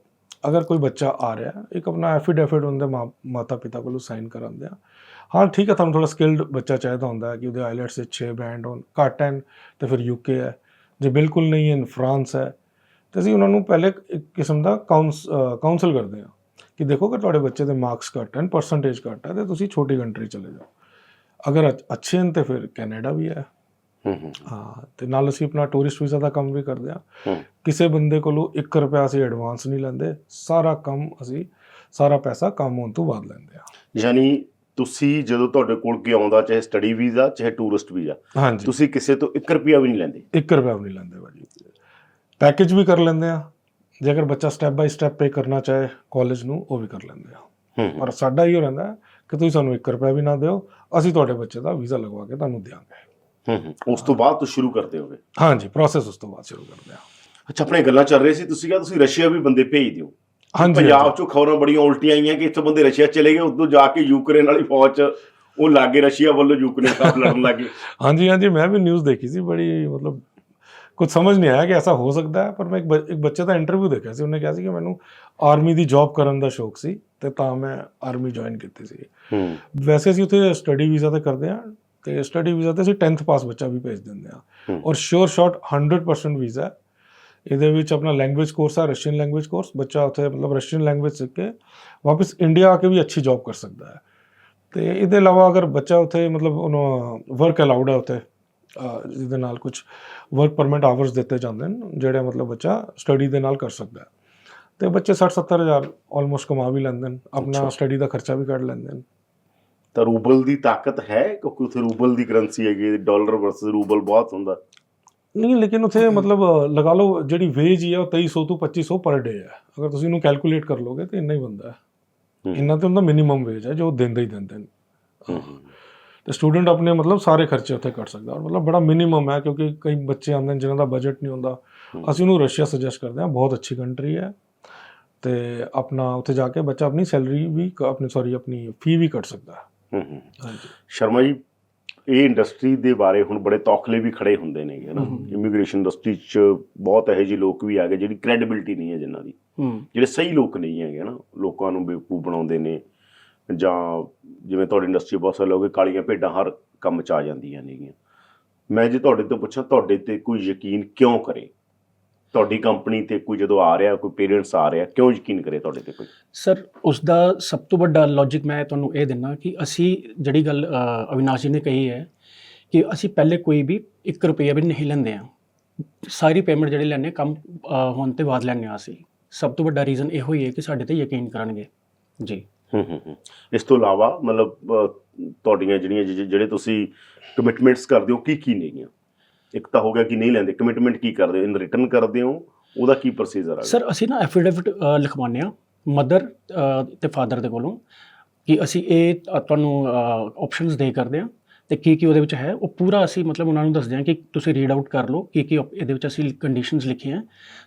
ਅਗਰ ਕੋਈ ਬੱਚਾ ਆ ਰਿਹਾ ਇੱਕ ਆਪਣਾ ਐਫੀਡੇਵਿਟ ਉਹਦੇ ਮਾਂ- ਮਾਤਾ ਪਿਤਾ ਕੋਲੋਂ ਸਾਈਨ ਕਰਾਉਂਦੇ ਆ। ਹਾਂ, ਠੀਕ ਹੈ, ਤੁਹਾਨੂੰ ਥੋੜਾ ਸਕਿਲਡ ਬੱਚਾ ਚਾਹੀਦਾ ਹੁੰਦਾ ਹੈ ਕਿ ਉਹਦੇ ਆਈਲੈਟਸ 'ਚ 6 ਬੈਂਡ ਹੋਣ, ਘੱਟ ਹਨ ਤੇ ਫਿਰ ਯੂਕੇ ਹੈ। ਜੇ ਬਿਲਕੁਲ ਨਹੀਂ ਹੈ ਫਰਾਂਸ ਹੈ, ਤੇ ਅਸੀਂ ਉਹਨਾਂ ਨੂੰ ਪਹਿਲੇ ਇੱਕ ਕਿਸਮ ਦਾ ਕਾਉਂਸਲ ਕਰਦੇ ਹਾਂ ਕਿ ਦੇਖੋ ਕਿ ਤੁਹਾਡੇ ਬੱਚੇ ਦੇ ਮਾਰਕਸ ਘੱਟ ਹਨ ਪਰਸੈਂਟੇਜ ਘੱਟ ਹੈ, ਤੇ ਤੁਸੀਂ ਛੋਟੀ ਕੰਟਰੀ ਚਲੇ ਜਾਓ। ਅਗਰ ਅੱਛ- ਅੱਛੇ ਹਨ ਤੇ ਫਿਰ ਕੈਨੇਡਾ ਵੀ ਹੈ। ਹੂੰ ਹੂੰ। ਹਾਂ ਤੇ ਨਾਲ ਅਸੀਂ ਆਪਣਾ ਟੂਰਿਸਟ ਵੀਜ਼ਾ ਦਾ ਕੰਮ ਵੀ ਕਰਦੇ ਹਾਂ। ਹੂੰ। ਕਿਸੇ ਬੰਦੇ ਕੋਲੋਂ 1 ਰੁਪਿਆ ਅਸੀਂ ਐਡਵਾਂਸ ਨਹੀਂ ਲੈਂਦੇ ਸਾਰਾ ਕੰਮ ਅਸੀਂ ਸਾਰਾ ਪੈਸਾ ਕੰਮ ਹੋਣ ਤੋਂ ਬਾਅਦ ਲੈਂਦੇ ਹਾਂ। ਯਾਨੀ ਤੁਸੀਂ ਜਦੋਂ ਤੁਹਾਡੇ ਕੋਲ ਕੀ ਆਉਂਦਾ ਚਾਹੇ ਸਟੱਡੀ ਵੀਜ਼ਾ ਚਾਹੇ ਟੂਰਿਸਟ ਵੀਜ਼ਾ ਤੁਸੀਂ ਕਿਸੇ ਤੋਂ 1 ਰੁਪਿਆ ਵੀ ਨਹੀਂ ਲੈਂਦੇ? 1 ਰੁਪਿਆ ਵੀ ਨਹੀਂ ਲੈਂਦੇ ਭਾਜੀ। ਪੈਕੇਜ ਵੀ ਕਰ ਲੈਂਦੇ ਆ ਜੇ ਅਗਰ ਬੱਚਾ ਸਟੈਪ ਬਾਈ ਸਟੈਪ ਪੇ ਕਰਨਾ ਚਾਹੇ ਕਾਲਜ ਨੂੰ ਉਹ ਵੀ ਕਰ ਲੈਂਦੇ ਆ ਹੂੰ ਹੂੰ। ਪਰ ਸਾਡਾ ਇਹੋ ਰਹਿੰਦਾ ਹੈ ਕਿ ਤੁਸੀਂ ਸਾਨੂੰ 1 ਰੁਪਿਆ ਵੀ ਨਾ ਦਿਓ ਅਸੀਂ ਤੁਹਾਡੇ ਬੱਚੇ ਦਾ ਵੀਜ਼ਾ ਲਗਵਾ ਕੇ ਤੁਹਾਨੂੰ ਦਿਆਂਗੇ। ਹੂੰ। ਉਸ ਤੋਂ ਬਾਅਦ ਤੁਸੀਂ ਸ਼ੁਰੂ ਕਰਦੇ ਹੋਗੇ? ਹਾਂਜੀ ਪ੍ਰੋਸੈਸ ਉਸ ਤੋਂ ਬਾਅਦ ਸ਼ੁਰੂ ਕਰਦੇ ਆ। ਅੱਛਾ ਆਪਣੇ ਗੱਲਾਂ ਚੱਲ ਰਹੀ ਸੀ। ਤੁਸੀਂ ਕਿਹਾ ਤੁਸੀਂ ਰਸ਼ੀਆ ਵੀ ਬੰਦੇ ਭੇਜ ਦਿਓ। ਹਾਂਜੀ ਪੰਜਾਬ ਚੋਂ ਖਬਰਾਂ ਬੜੀਆਂ ਉਲਟੀਆਂ ਆਈਆਂ ਕਿ ਇੱਥੋਂ ਬੰਦੇ ਰਸ਼ੀਆ ਚਲੇ ਗਏ ਉਦੋਂ ਜਾ ਕੇ ਯੂਕਰੇਨ ਵਾਲੀ ਫੌਜ 'ਚ ਉਹ ਲਾਗੇ ਰਸ਼ੀਆ ਵੱਲੋਂ ਯੂਕਰੇਨ ਨਾਲ ਲੜਨ ਲੱਗੇ ਹਾਂਜੀ ਹਾਂਜੀ ਮੈਂ ਵੀ ਨਿਊਜ਼ ਦੇਖੀ ਸੀ ਬੜੀ ਮਤਲਬ ਕੁਝ ਸਮਝ ਨਹੀਂ ਆਇਆ ਕਿ ਐਸਾ ਹੋ ਸਕਦਾ ਹੈ ਪਰ ਮੈਂ ਇੱਕ ਬੱਚੇ ਦਾ ਇੰਟਰਵਿਊ ਦੇਖਿਆ ਸੀ ਉਹਨੇ ਕਿਹਾ ਸੀ ਕਿ ਮੈਨੂੰ ਆਰਮੀ ਦੀ ਜੌਬ ਕਰਨ ਦਾ ਸ਼ੌਕ ਸੀ ਤੇ ਤਾਂ ਮੈਂ ਆਰਮੀ ਜੁਆਇਨ ਕੀਤੀ ਸੀ। ਹੂੰ। ਵੈਸੇ ਅਸੀਂ ਉੱਥੇ ਸਟੱਡੀ ਵੀਜ਼ਾ ਤੇ ਕਰਦੇ ਹਾਂ ਤੇ ਸਟੱਡੀ ਵੀਜ਼ਾ ਤੇ ਅਸੀਂ 10th ਪਾਸ ਬੱਚਾ ਵੀ ਭੇਜ ਦਿੰਦੇ ਹੂੰ। ਔਰ ਸ਼ੋਰ ਸ਼ਾਟ 100% ਵੀਜ਼ਾ ਇਹਦੇ ਵਿੱਚ ਆਪਣਾ ਲੈਂਗੁਏਜ ਕੋਰਸ ਹੈ ਰਸ਼ੀਅਨ ਲੈਂਗੁਏਜ ਕੋਰਸ ਬੱਚਾ ਉੱਥੇ ਮਤਲਬ ਰਸ਼ੀਅਨ ਲੈਂਗੁਏਜ ਸਿੱਖ ਕੇ ਵਾਪਸ ਇੰਡੀਆ ਆ ਕੇ ਵੀ ਅੱਛੀ ਜੌਬ ਕਰ ਸਕਦਾ ਹੈ। ਤੇ ਇਹਦੇ ਇਲਾਵਾ ਅਗਰ ਬੱਚਾ ਉੱਥੇ ਮਤਲਬ ਉਹਨੂੰ ਵਰਕ ਅਲਾਉਡ ਹੈ ਉੱਥੇ ਜਿਹਦੇ ਨਾਲ ਕੁਝ ਵਰਕ ਪਰਮਿਟ ਆਵਰਸ ਦਿੱਤੇ ਜਾਂਦੇ ਨੇ ਜਿਹੜੇ ਮਤਲਬ ਬੱਚਾ ਸਟੱਡੀ ਦੇ ਨਾਲ ਕਰ ਸਕਦਾ ਹੈ। ਤੇ ਬੱਚੇ 60 70 ਹਜ਼ਾਰ ਆਲਮੋਸਟ ਕਮਾ ਵੀ ਲੈਂਦੇ ਨੇ ਆਪਣਾ। ਸਟੱਡੀ ਦਾ ਖਰਚਾ ਵੀ ਕੱਢ ਲੈਂਦੇ ਨੇ ਤਾਂ ਰੂਬਲ ਦੀ ਤਾਕਤ ਹੈ ਕਿਉਂਕਿ ਉੱਥੇ ਰੂਬਲ ਦੀ ਕਰੰਸੀ ਹੈਗੀ ਡਾਲਰ ਵਰਸਸ ਰੂਬਲ ਬਹੁਤ ਹੁੰਦਾ। ਨਹੀਂ ਲੇਕਿਨ ਉਥੇ ਮਤਲਬ ਲਗਾ ਲਓ ਜਿਹੜੀ ਵੇਜ ਹੀ ਹੈ ਉਹ 2300 ਤੋਂ 2500 ਪਰ ਡੇ ਹੈ ਅਗਰ ਤੁਸੀਂ ਇਹਨੂੰ ਕੈਲਕੂਲੇਟ ਕਰ ਲੋਗੇ ਤਾਂ ਇੰਨਾ ਹੀ ਬੰਦਾ ਹੈ। ਇੰਨਾ ਤੇ ਹੁੰਦਾ ਮਿਨੀਮਮ ਵੇਜ ਹੈ ਜੋ ਦਿੰਦੇ ਹੀ ਦਿੰਦੇ ਨੇ। ਤੇ ਸਟੂਡੈਂਟ ਆਪਣੇ ਮਤਲਬ ਸਾਰੇ ਖਰਚੇ ਉੱਥੇ ਕੱਢ ਸਕਦਾ। ਔਰ ਮਤਲਬ ਬੜਾ ਮਿਨੀਮਮ ਹੈ ਕਿਉਂਕਿ ਕਈ ਬੱਚੇ ਆਉਂਦੇ ਨੇ ਜਿਨ੍ਹਾਂ ਦਾ ਬਜਟ ਨਹੀਂ ਹੁੰਦਾ। ਅਸੀਂ ਉਹਨੂੰ ਰਸ਼ੀਆ ਸੁਜੈਸਟ ਕਰਦੇ ਹਾਂ ਬਹੁਤ ਅੱਛੀ ਕੰਟਰੀ ਹੈ। ਤੇ ਆਪਣਾ ਉੱਥੇ ਜਾ ਕੇ ਬੱਚਾ ਆਪਣੀ ਸੈਲਰੀ ਵੀ ਆਪਣੀ ਸੌਰੀ ਆਪਣੀ ਫੀ ਵੀ ਕੱਟ ਸਕਦਾ। ਹੈ ਹੂੰ ਹੂੰ। ਹਾਂਜੀ। ਸ਼ਰਮਾ ਜੀ ਇਹ ਇੰਡਸਟਰੀ ਦੇ ਬਾਰੇ ਹੁਣ ਬੜੇ ਤੌਖਲੇ ਵੀ ਖੜੇ ਹੁੰਦੇ ਨਾ ਹਮ। ਇਮੀਗ੍ਰੇਸ਼ਨ ਇੰਡਸਟਰੀ 'ਚ ਬਹੁਤ ਇਹੋ ਜਿਹੇ ਲੋਕ ਵੀ ਆ ਗਏ ਜਿਹੜੀ ਕ੍ਰੈਡੀਬਿਲਟੀ ਨਹੀਂ ਹੈ ਜਿਨ੍ਹਾਂ ਦੀ। ਹੂੰ। ਜਿਹੜੇ ਸਹੀ ਲੋਕ ਨਹੀਂ ਹੈਗੇ ਨਾ ਲੋਕਾਂ ਨੂੰ ਬੇਵਕੂਫ ਬਣਾਉਂਦੇ ਨੇ ਜਾਂ ਜਿਵੇਂ ਤੁਹਾਡੀ ਇੰਡਸਟਰੀ ਬਹੁਤ ਸਾਰੇ ਲੋਕ ਕਾਲੀਆਂ ਭੇਡਾਂ ਹਰ ਕੰਮ 'ਚ ਆ ਜਾਂਦੀਆਂ ਨੇਗੀਆਂ। ਮੈਂ ਜੇ ਤੁਹਾਡੇ ਤੋਂ ਪੁੱਛਾਂ ਤੁਹਾਡੇ ਤੇ ਕੋਈ ਯਕੀਨ ਕਿਉਂ ਕਰੇ? ਤੁਹਾਡੀ ਕੰਪਨੀ ਤੇ ਕੋਈ ਜਦੋਂ ਆ ਰਿਹਾ ਕੋਈ ਪੇਰੈਂਟਸ ਆ ਰਿਹਾ ਕਿਉਂ ਯਕੀਨ ਕਰੇ ਤੁਹਾਡੇ ਤੇ ਕੋਈ? ਸਰ ਉਸ ਦਾ ਸਭ ਤੋਂ ਵੱਡਾ ਲੌਜੀਕ ਮੈਂ ਤੁਹਾਨੂੰ ਇਹ ਦਿੰਨਾ ਕਿ ਅਸੀਂ ਜਿਹੜੀ ਗੱਲ ਅਵਿਨਾਸ਼ ਜੀ ਨੇ ਕਹੀ ਹੈ ਕਿ ਅਸੀਂ ਪਹਿਲੇ ਕੋਈ ਵੀ 1 ਰੁਪਿਆ ਵੀ ਨਹੀਂ ਲੈਂਦੇ ਆ ਸਾਰੀ ਪੇਮੈਂਟ ਜਿਹੜੀ ਹਾਂ, ਕੰਮ ਹੋਣ ਤੇ ਬਾਅਦ ਲੈਂਦੇ ਹਾਂ ਅਸੀਂ। ਸਭ ਤੋਂ ਵੱਡਾ ਰੀਜ਼ਨ ਇਹੋ ਹੀ ਹੈ ਕਿ ਸਾਡੇ ਤੇ ਯਕੀਨ ਕਰਨਗੇ। ਜੀ। ਹੂੰ ਹੂੰ ਇਸ ਤੋਂ ਇਲਾਵਾ ਮਤਲਬ ਤੁਹਾਡੀਆਂ ਜਿਹੜੀਆਂ ਜਿਹੜੇ ਤੁਸੀਂ ਕਮਿਟਮੈਂਟਸ ਕਰਦੇ ਹੋ ਕੀ ਕੀ ਨੇਗੀਆਂ? ਇੱਕ ਤਾਂ ਹੋ ਗਿਆ ਕਿ ਨਹੀਂ ਲੈਂਦੇ ਕਮਿਟਮੈਂਟ ਕੀ ਕਰਦੇ ਹੋ? ਇਨ ਰਿਟਰਨ ਕਰਦੇ ਹੋ? ਉਹਦਾ ਕੀ ਪ੍ਰੋਸੀਜਰ ਆ ਸਰ ਅਸੀਂ ਨਾ ਐਫੀਡੇਵਿਟ ਲਿਖਵਾਉਂਦੇ ਆ ਮਦਰ ਤੇ ਫਾਦਰ ਦੇ ਕੋਲੋਂ, ਕਿ ਅਸੀਂ ਇਹ ਤੁਹਾਨੂੰ ਆਪਸ਼ਨਸ ਦੇ ਕਰਦੇ ਆ ਤੇ ਕੀ ਕੀ ਉਹਦੇ ਵਿੱਚ ਹੈ, ਉਹ ਪੂਰਾ ਅਸੀਂ ਮਤਲਬ ਉਹਨਾਂ ਨੂੰ ਦੱਸਦੇ ਹਾਂ ਕਿ ਤੁਸੀਂ ਰੀਡ ਆਊਟ ਕਰ ਲਓ, ਕੀ ਕੀ ਇਹਦੇ ਵਿੱਚ ਅਸੀਂ ਕੰਡੀਸ਼ਨਸ ਲਿਖੀਆਂ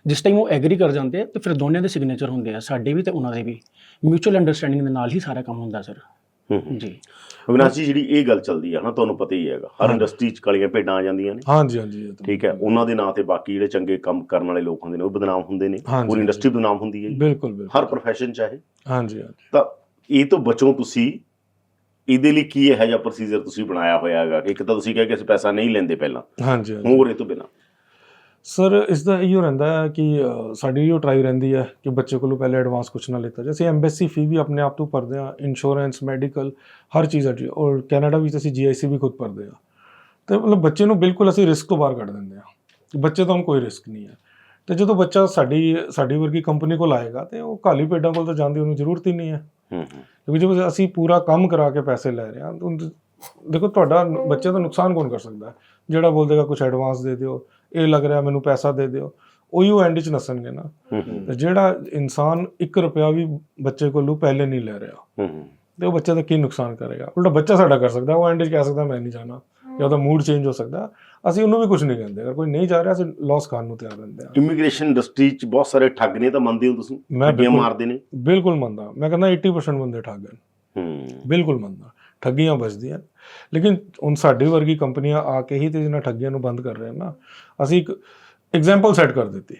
ਜਿਸ ਟਾਈਮ ਉਹ ਐਗਰੀ ਕਰ ਜਾਂਦੇ ਆ, ਤੇ ਫਿਰ ਦੋਨਿਆਂ ਦੇ ਸਿਗਨੇਚਰ ਹੁੰਦੇ ਆ, ਸਾਡੇ ਵੀ ਤੇ ਉਹਨਾਂ ਦੇ ਵੀ। ਮਿਊਚੁਅਲ ਅੰਡਰਸਟੈਂਡਿੰਗ ਦੇ ਨਾਲ ਹੀ ਸਾਰਾ ਕੰਮ ਹੁੰਦਾ ਸਰ ਜੀ। ਅਵਿਨਾਸ਼ ਜੀ ਜਿਹੜੀ ਇਹ ਗੱਲ ਚੱਲਦੀ ਆ ਨਾ ਤੁਹਾਨੂੰ ਪਤਾ ਹੀ ਹੈਗਾ। ਹਰ। ਇੰਡਸਟਰੀ 'ਚ ਕਾਲੀਆਂ ਭੇਡਾਂ ਆ ਜਾਂਦੀਆਂ ਨੇ। ਹਾਂਜੀ ਹਾਂਜੀ ਇਹ ਤਾਂ ਠੀਕ ਹੈ ਉਹਨਾਂ ਦੇ ਨਾਂ ਤੇ ਬਾਕੀ ਜਿਹੜੇ ਚੰਗੇ ਕੰਮ ਕਰਨ ਵਾਲੇ ਲੋਕ ਹੁੰਦੇ ਨੇ ਉਹ ਬਦਨਾਮ ਹੁੰਦੇ ਨੇ। ਹਾਂਜੀ, ਪੂਰੀ ਇੰਡਸਟਰੀ ਬਦਨਾਮ ਹੁੰਦੀ ਹੈ। ਬਿਲਕੁਲ ਬਿਲਕੁਲ। ਹਰ ਪ੍ਰੋਫੈਸ਼ਨ ਚਾਹੇ ਹਾਂਜੀ ਹਾਂਜੀ। ਤਾਂ ਇਹ ਤੋਂ ਬਚੋ ਤੁਸੀਂ ਇਹਦੇ ਲਈ ਕੀ ਇਹੋ ਜਿਹਾ ਪ੍ਰੋਸੀਜਰ ਤੁਸੀਂ ਬਣਾਇਆ ਹੋਇਆ ਹੈਗਾ? ਕਿ ਇੱਕ ਤਾਂ ਤੁਸੀਂ ਕਿਹਾ ਕਿ ਅਸੀਂ ਪੈਸਾ ਨਹੀਂ ਲੈਂਦੇ ਪਹਿਲਾਂ। ਹਾਂਜੀ ਹਾਂਜੀ। ਹੋਰ ਇਹ ਤੋਂ ਬਿਨਾਂ। ਸਰ ਇਸ ਦਾ ਇਹੋ ਰਹਿੰਦਾ ਹੈ ਕਿ ਸਾਡੀ ਇਹੋ ਟਰਾਈ ਰਹਿੰਦੀ ਹੈ ਕਿ ਬੱਚੇ ਕੋਲੋਂ ਪਹਿਲੇ ਐਡਵਾਂਸ ਕੁਛ ਨਾ ਲਿੱਤਾ ਜਾਏ। ਅਸੀਂ ਐਮਬੈਸੀ ਫੀ ਵੀ ਆਪਣੇ ਆਪ ਤੋਂ ਭਰਦੇ ਹਾਂ ਇੰਸ਼ੋਰੈਂਸ ਮੈਡੀਕਲ ਹਰ ਚੀਜ਼ ਹੈ ਔਰ ਕੈਨੇਡਾ ਵਿੱਚ ਅਸੀਂ ਜੀਆਈਸੀ ਵੀ ਖੁਦ ਭਰਦੇ ਹਾਂ। ਤੇ ਮਤਲਬ ਬੱਚੇ ਨੂੰ ਬਿਲਕੁਲ ਅਸੀਂ ਰਿਸਕ ਤੋਂ ਬਾਹਰ ਕੱਢ ਦਿੰਦੇ ਹਾਂ। ਬੱਚੇ ਤੋਂ ਕੋਈ ਰਿਸਕ ਨਹੀਂ ਹੈ। ਤੇ ਜਦੋਂ ਬੱਚਾ ਸਾਡੀ ਸਾਡੀ ਵਰਗੀ ਕੰਪਨੀ ਕੋਲ ਆਏਗਾ ਤੇ ਉਹ ਕਾਲੀ ਪੇਡਾਂ ਕੋਲ ਤਾਂ ਜਾਣ ਦੀ ਉਹਨੂੰ ਜ਼ਰੂਰਤ ਹੀ ਨਹੀਂ ਹੈ। ਹੂੰ ਹੂੰ। ਕਿਉਂਕਿ ਜਦੋਂ ਅਸੀਂ ਪੂਰਾ ਕੰਮ ਕਰਾ ਕੇ ਪੈਸੇ ਲੈ ਰਹੇ ਹਾਂ ਦੇਖੋ ਤੁਹਾਡਾ ਬੱਚੇ ਦਾ ਨੁਕਸਾਨ ਕੌਣ ਕਰ ਸਕਦਾ? ਜਿਹੜਾ ਬੋਲ ਦੇਗਾ ਕੁਝ ਐਡਵਾਂਸ ਦੇ ਦਿਓ। ਇਹ ਲੱਗ ਰਿਹਾ ਮੈਨੂੰ ਪੈਸਾ ਦੇ ਦਿਓ। ਉਹੀ ਉਹ ਐਂਡ 'ਚ ਨਸਣਗੇ ਨਾ। ਤੇ ਜਿਹੜਾ ਇਨਸਾਨ 1 ਰੁਪਿਆ ਵੀ ਬੱਚੇ ਕੋਲੋਂ ਪਹਿਲੇ ਨਹੀਂ ਲੈ ਰਿਹਾ ਤੇ ਉਹ ਬੱਚੇ ਦਾ ਕੀ ਨੁਕਸਾਨ ਕਰੇਗਾ? ਉਲਟਾ ਬੱਚਾ ਸਾਡਾ ਕਰ ਸਕਦਾ ਉਹ ਐਂਡ 'ਚ ਕਹਿ ਸਕਦਾ ਮੈਂ ਨਹੀਂ ਜਾਣਾ। ਜਾਂ ਉਹਦਾ ਮੂਡ ਚੇਂਜ ਹੋ ਸਕਦਾ। ਅਸੀਂ ਉਹਨੂੰ ਵੀ ਕੁਝ ਨਹੀਂ ਕਹਿੰਦੇ। ਅਗਰ ਕੋਈ ਨਹੀਂ ਜਾ ਰਿਹਾ ਅਸੀਂ ਲਾਸ ਖਾਣ ਨੂੰ ਤਿਆਰ ਰਹਿੰਦੇ ਹਾਂ। ਇਮੀਗ੍ਰੇਸ਼ਨ ਇੰਡਸਟਰੀ 'ਚ ਬਹੁਤ ਸਾਰੇ ਠੱਗ ਨੇ ਤਾਂ ਮੰਨਦੇ ਹੋ ਤੁਸੀਂ? ਮੈਂ ਬਿਲਕੁਲ- ਮਾਰਦੇ ਨੇ? ਬਿਲਕੁਲ ਮੰਨਦਾ। ਮੈਂ ਕਹਿੰਦਾ 80% ਬੰਦੇ ਠੱਗ ਹਨ। ਹੂੰ। ਬਿਲਕੁਲ ਮੰਨਦਾ। ਠੱਗੀਆਂ ਬਚਦੀਆਂ ਲੇਕਿਨ ਹੁਣ ਸਾਡੀ ਵਰਗੀ ਕੰਪਨੀਆਂ ਆ ਕੇ ਹੀ ਤੇ ਜਿਹਨਾਂ ਠੱਗੀਆਂ ਨੂੰ ਬੰਦ ਕਰ ਰਹੇ ਨਾ। ਅਸੀਂ ਇੱਕ ਐਗਜ਼ਾਮਪਲ ਸੈੱਟ ਕਰ ਦਿੱਤੀ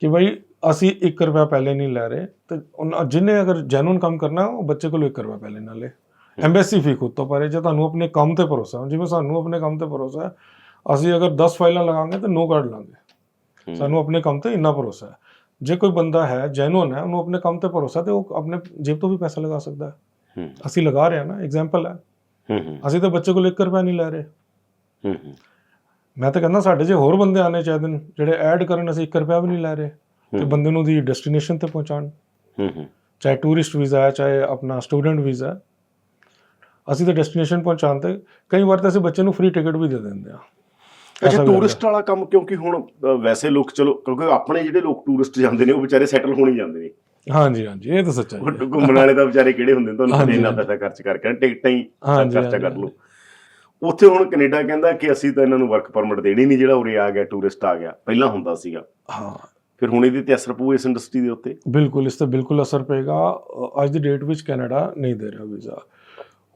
ਕਿ ਭਾਈ ਅਸੀਂ 1 ਰੁਪਿਆ ਪਹਿਲੇ ਨਹੀਂ ਲੈ ਰਹੇ ਤੇ ਉਹਨਾਂ- ਜਿਹਨੇ ਅਗਰ ਜੈਨੂਨ ਕੰਮ ਕਰਨਾ ਉਹ ਬੱਚੇ ਕੋਲ 1 ਰੁਪਿਆ ਪਹਿਲੇ ਨਾ ਲੇ। ਐਮਬੈਸੀ ਫੀ ਖੁਦ ਤੋਂ ਪਰੇ ਜੇ ਤੁਹਾਨੂੰ ਆਪਣੇ ਕੰਮ ਤੇ ਭਰੋਸਾ ਹੈ, ਜਿਵੇਂ ਸਾਨੂੰ ਆਪਣੇ ਕੰਮ ਤੇ ਭਰੋਸਾ ਹੈ ਅਸੀਂ ਅਗਰ 10 ਫਾਈਲਾਂ ਲਗਾਵਾਂਗੇ ਤਾਂ ਨੋ ਕੱਢ ਲਾਂਗੇ। ਸਾਨੂੰ ਆਪਣੇ ਕੰਮ ਤੇ ਇੰਨਾ ਭਰੋਸਾ ਹੈ। ਜੇ ਕੋਈ ਬੰਦਾ ਹੈ ਜੈਨੂਨ ਹੈ ਉਹਨੂੰ ਆਪਣੇ ਕੰਮ ਤੇ ਭਰੋਸਾ ਤੇ ਉਹ ਆਪਣੇ ਜੇਬ ਤੋਂ ਵੀ ਪੈਸਾ ਲਗਾ ਸਕਦਾ ਹੂੰ। ਅਸੀਂ ਲਗਾ ਰਹੇ ਹਾਂ ਨਾ ਐਗਜ਼ਾਮਪਲ ਹੈ। ਹੂੰ ਹੂੰ। ਅਸੀਂ ਤਾਂ ਬੱਚੇ ਕੋਲ 1 ਰੁਪਿਆ ਨਹੀਂ ਲੈ ਰਹੇ। ਮੈਂ ਤਾਂ ਕਹਿੰਦਾ ਸਾਡੇ ਜੇ ਹੋਰ ਬੰਦੇ ਆਣੇ ਚਾਹੀਦੇ ਨੇ ਜਿਹੜੇ ਐਡ ਕਰਨ ਅਸੀਂ 1 ਰੁਪਿਆ ਵੀ ਨਹੀਂ ਲੈ ਰਹੇ ਤੇ। ਬੰਦੇ ਨੂੰ ਦੀ ਡੈਸਟੀਨੇਸ਼ਨ ਤੇ ਪਹੁੰਚਾਉਣ। ਹੂੰ ਹੂੰ। ਚਾਹੇ ਟੂਰਿਸਟ ਵੀਜ਼ਾ ਹੈ ਚਾਹੇ ਆਪਣਾ ਸਟੂਡੈਂਟ ਵੀਜ਼ਾ ਅਸੀਂ ਤਾਂ ਡੈਸਟੀਨੇਸ਼ਨ ਪਹੁੰਚਾਉਣ ਤੇ ਕਈ ਵਾਰ ਤਾਂ ਅਸੀਂ ਬੱਚੇ ਨੂੰ ਫ੍ਰੀ ਟਿਕਟ ਵੀ ਦੇ ਦਿੰਦੇ ਆ ਅੱਛਾ ਟੂਰਿਸਟ ਵਾਲਾ ਕੰਮ ਕਿਉਂਕਿ ਹੁਣ ਵੈਸੇ ਲੋਕ ਚਲੋ ਕਿਉਂਕਿ ਆਪਣੇ ਜਿਹੜੇ ਲੋਕ ਟੂਰਿਸਟ ਜਾਂਦੇ ਨੇ ਉਹ ਵਿਚਾਰੇ ਸੈਟਲ ਹੋਣ ਜਾਂਦੇ ਨੇ। ਹਾਂਜੀ ਹਾਂਜੀ ਇਹ ਤਾਂ ਸੱਚਾਈ ਉਹ ਹੈ ਘੁੰਮਣ ਵਾਲੇ ਤਾਂ ਵਿਚਾਰੇ ਕਿਹੜੇ ਹੁੰਦੇ ਨੇ? ਤੁਹਾਨੂੰ ਹਾਂਜੀ, ਇੰਨਾ ਹਾਂਜੀ। ਪੈਸਾ ਖਰਚ ਕਰਕੇ ਟਿਕਟਾਂ ਹੀ ਹਾਂਜੀ, ਖਰਚਾ ਕਰ ਹਾਂਜੀ। ਲਓ। ਉੱਥੇ ਹੁਣ ਕੈਨੇਡਾ ਕਹਿੰਦਾ ਕਿ ਅਸੀਂ ਤਾਂ ਇਹਨਾਂ ਨੂੰ ਵਰਕ ਪਰਮਿਟ ਦੇਣੀ ਨਹੀਂ ਜਿਹੜਾ ਉਰੇ ਆ ਗਿਆ ਟੂਰਿਸਟ ਆ ਗਿਆ ਪਹਿਲਾਂ ਹੁੰਦਾ ਸੀਗਾ। ਹਾਂ। ਫਿਰ ਹੁਣ ਇਹਦੇ ਤੇ ਅਸਰ ਪਊ ਇਸ ਇੰਡਸਟਰੀ ਦੇ ਉੱਤੇ? ਬਿਲਕੁਲ ਇਸ ਤੇ ਬਿਲਕੁਲ ਅਸਰ ਪਏਗਾ। ਅ, ਅੱਜ ਦੀ ਡੇਟ ਵਿੱਚ ਕੈਨੇਡਾ ਨਹੀਂ ਦੇ ਰਿਹਾ ਵੀਜ਼ਾ।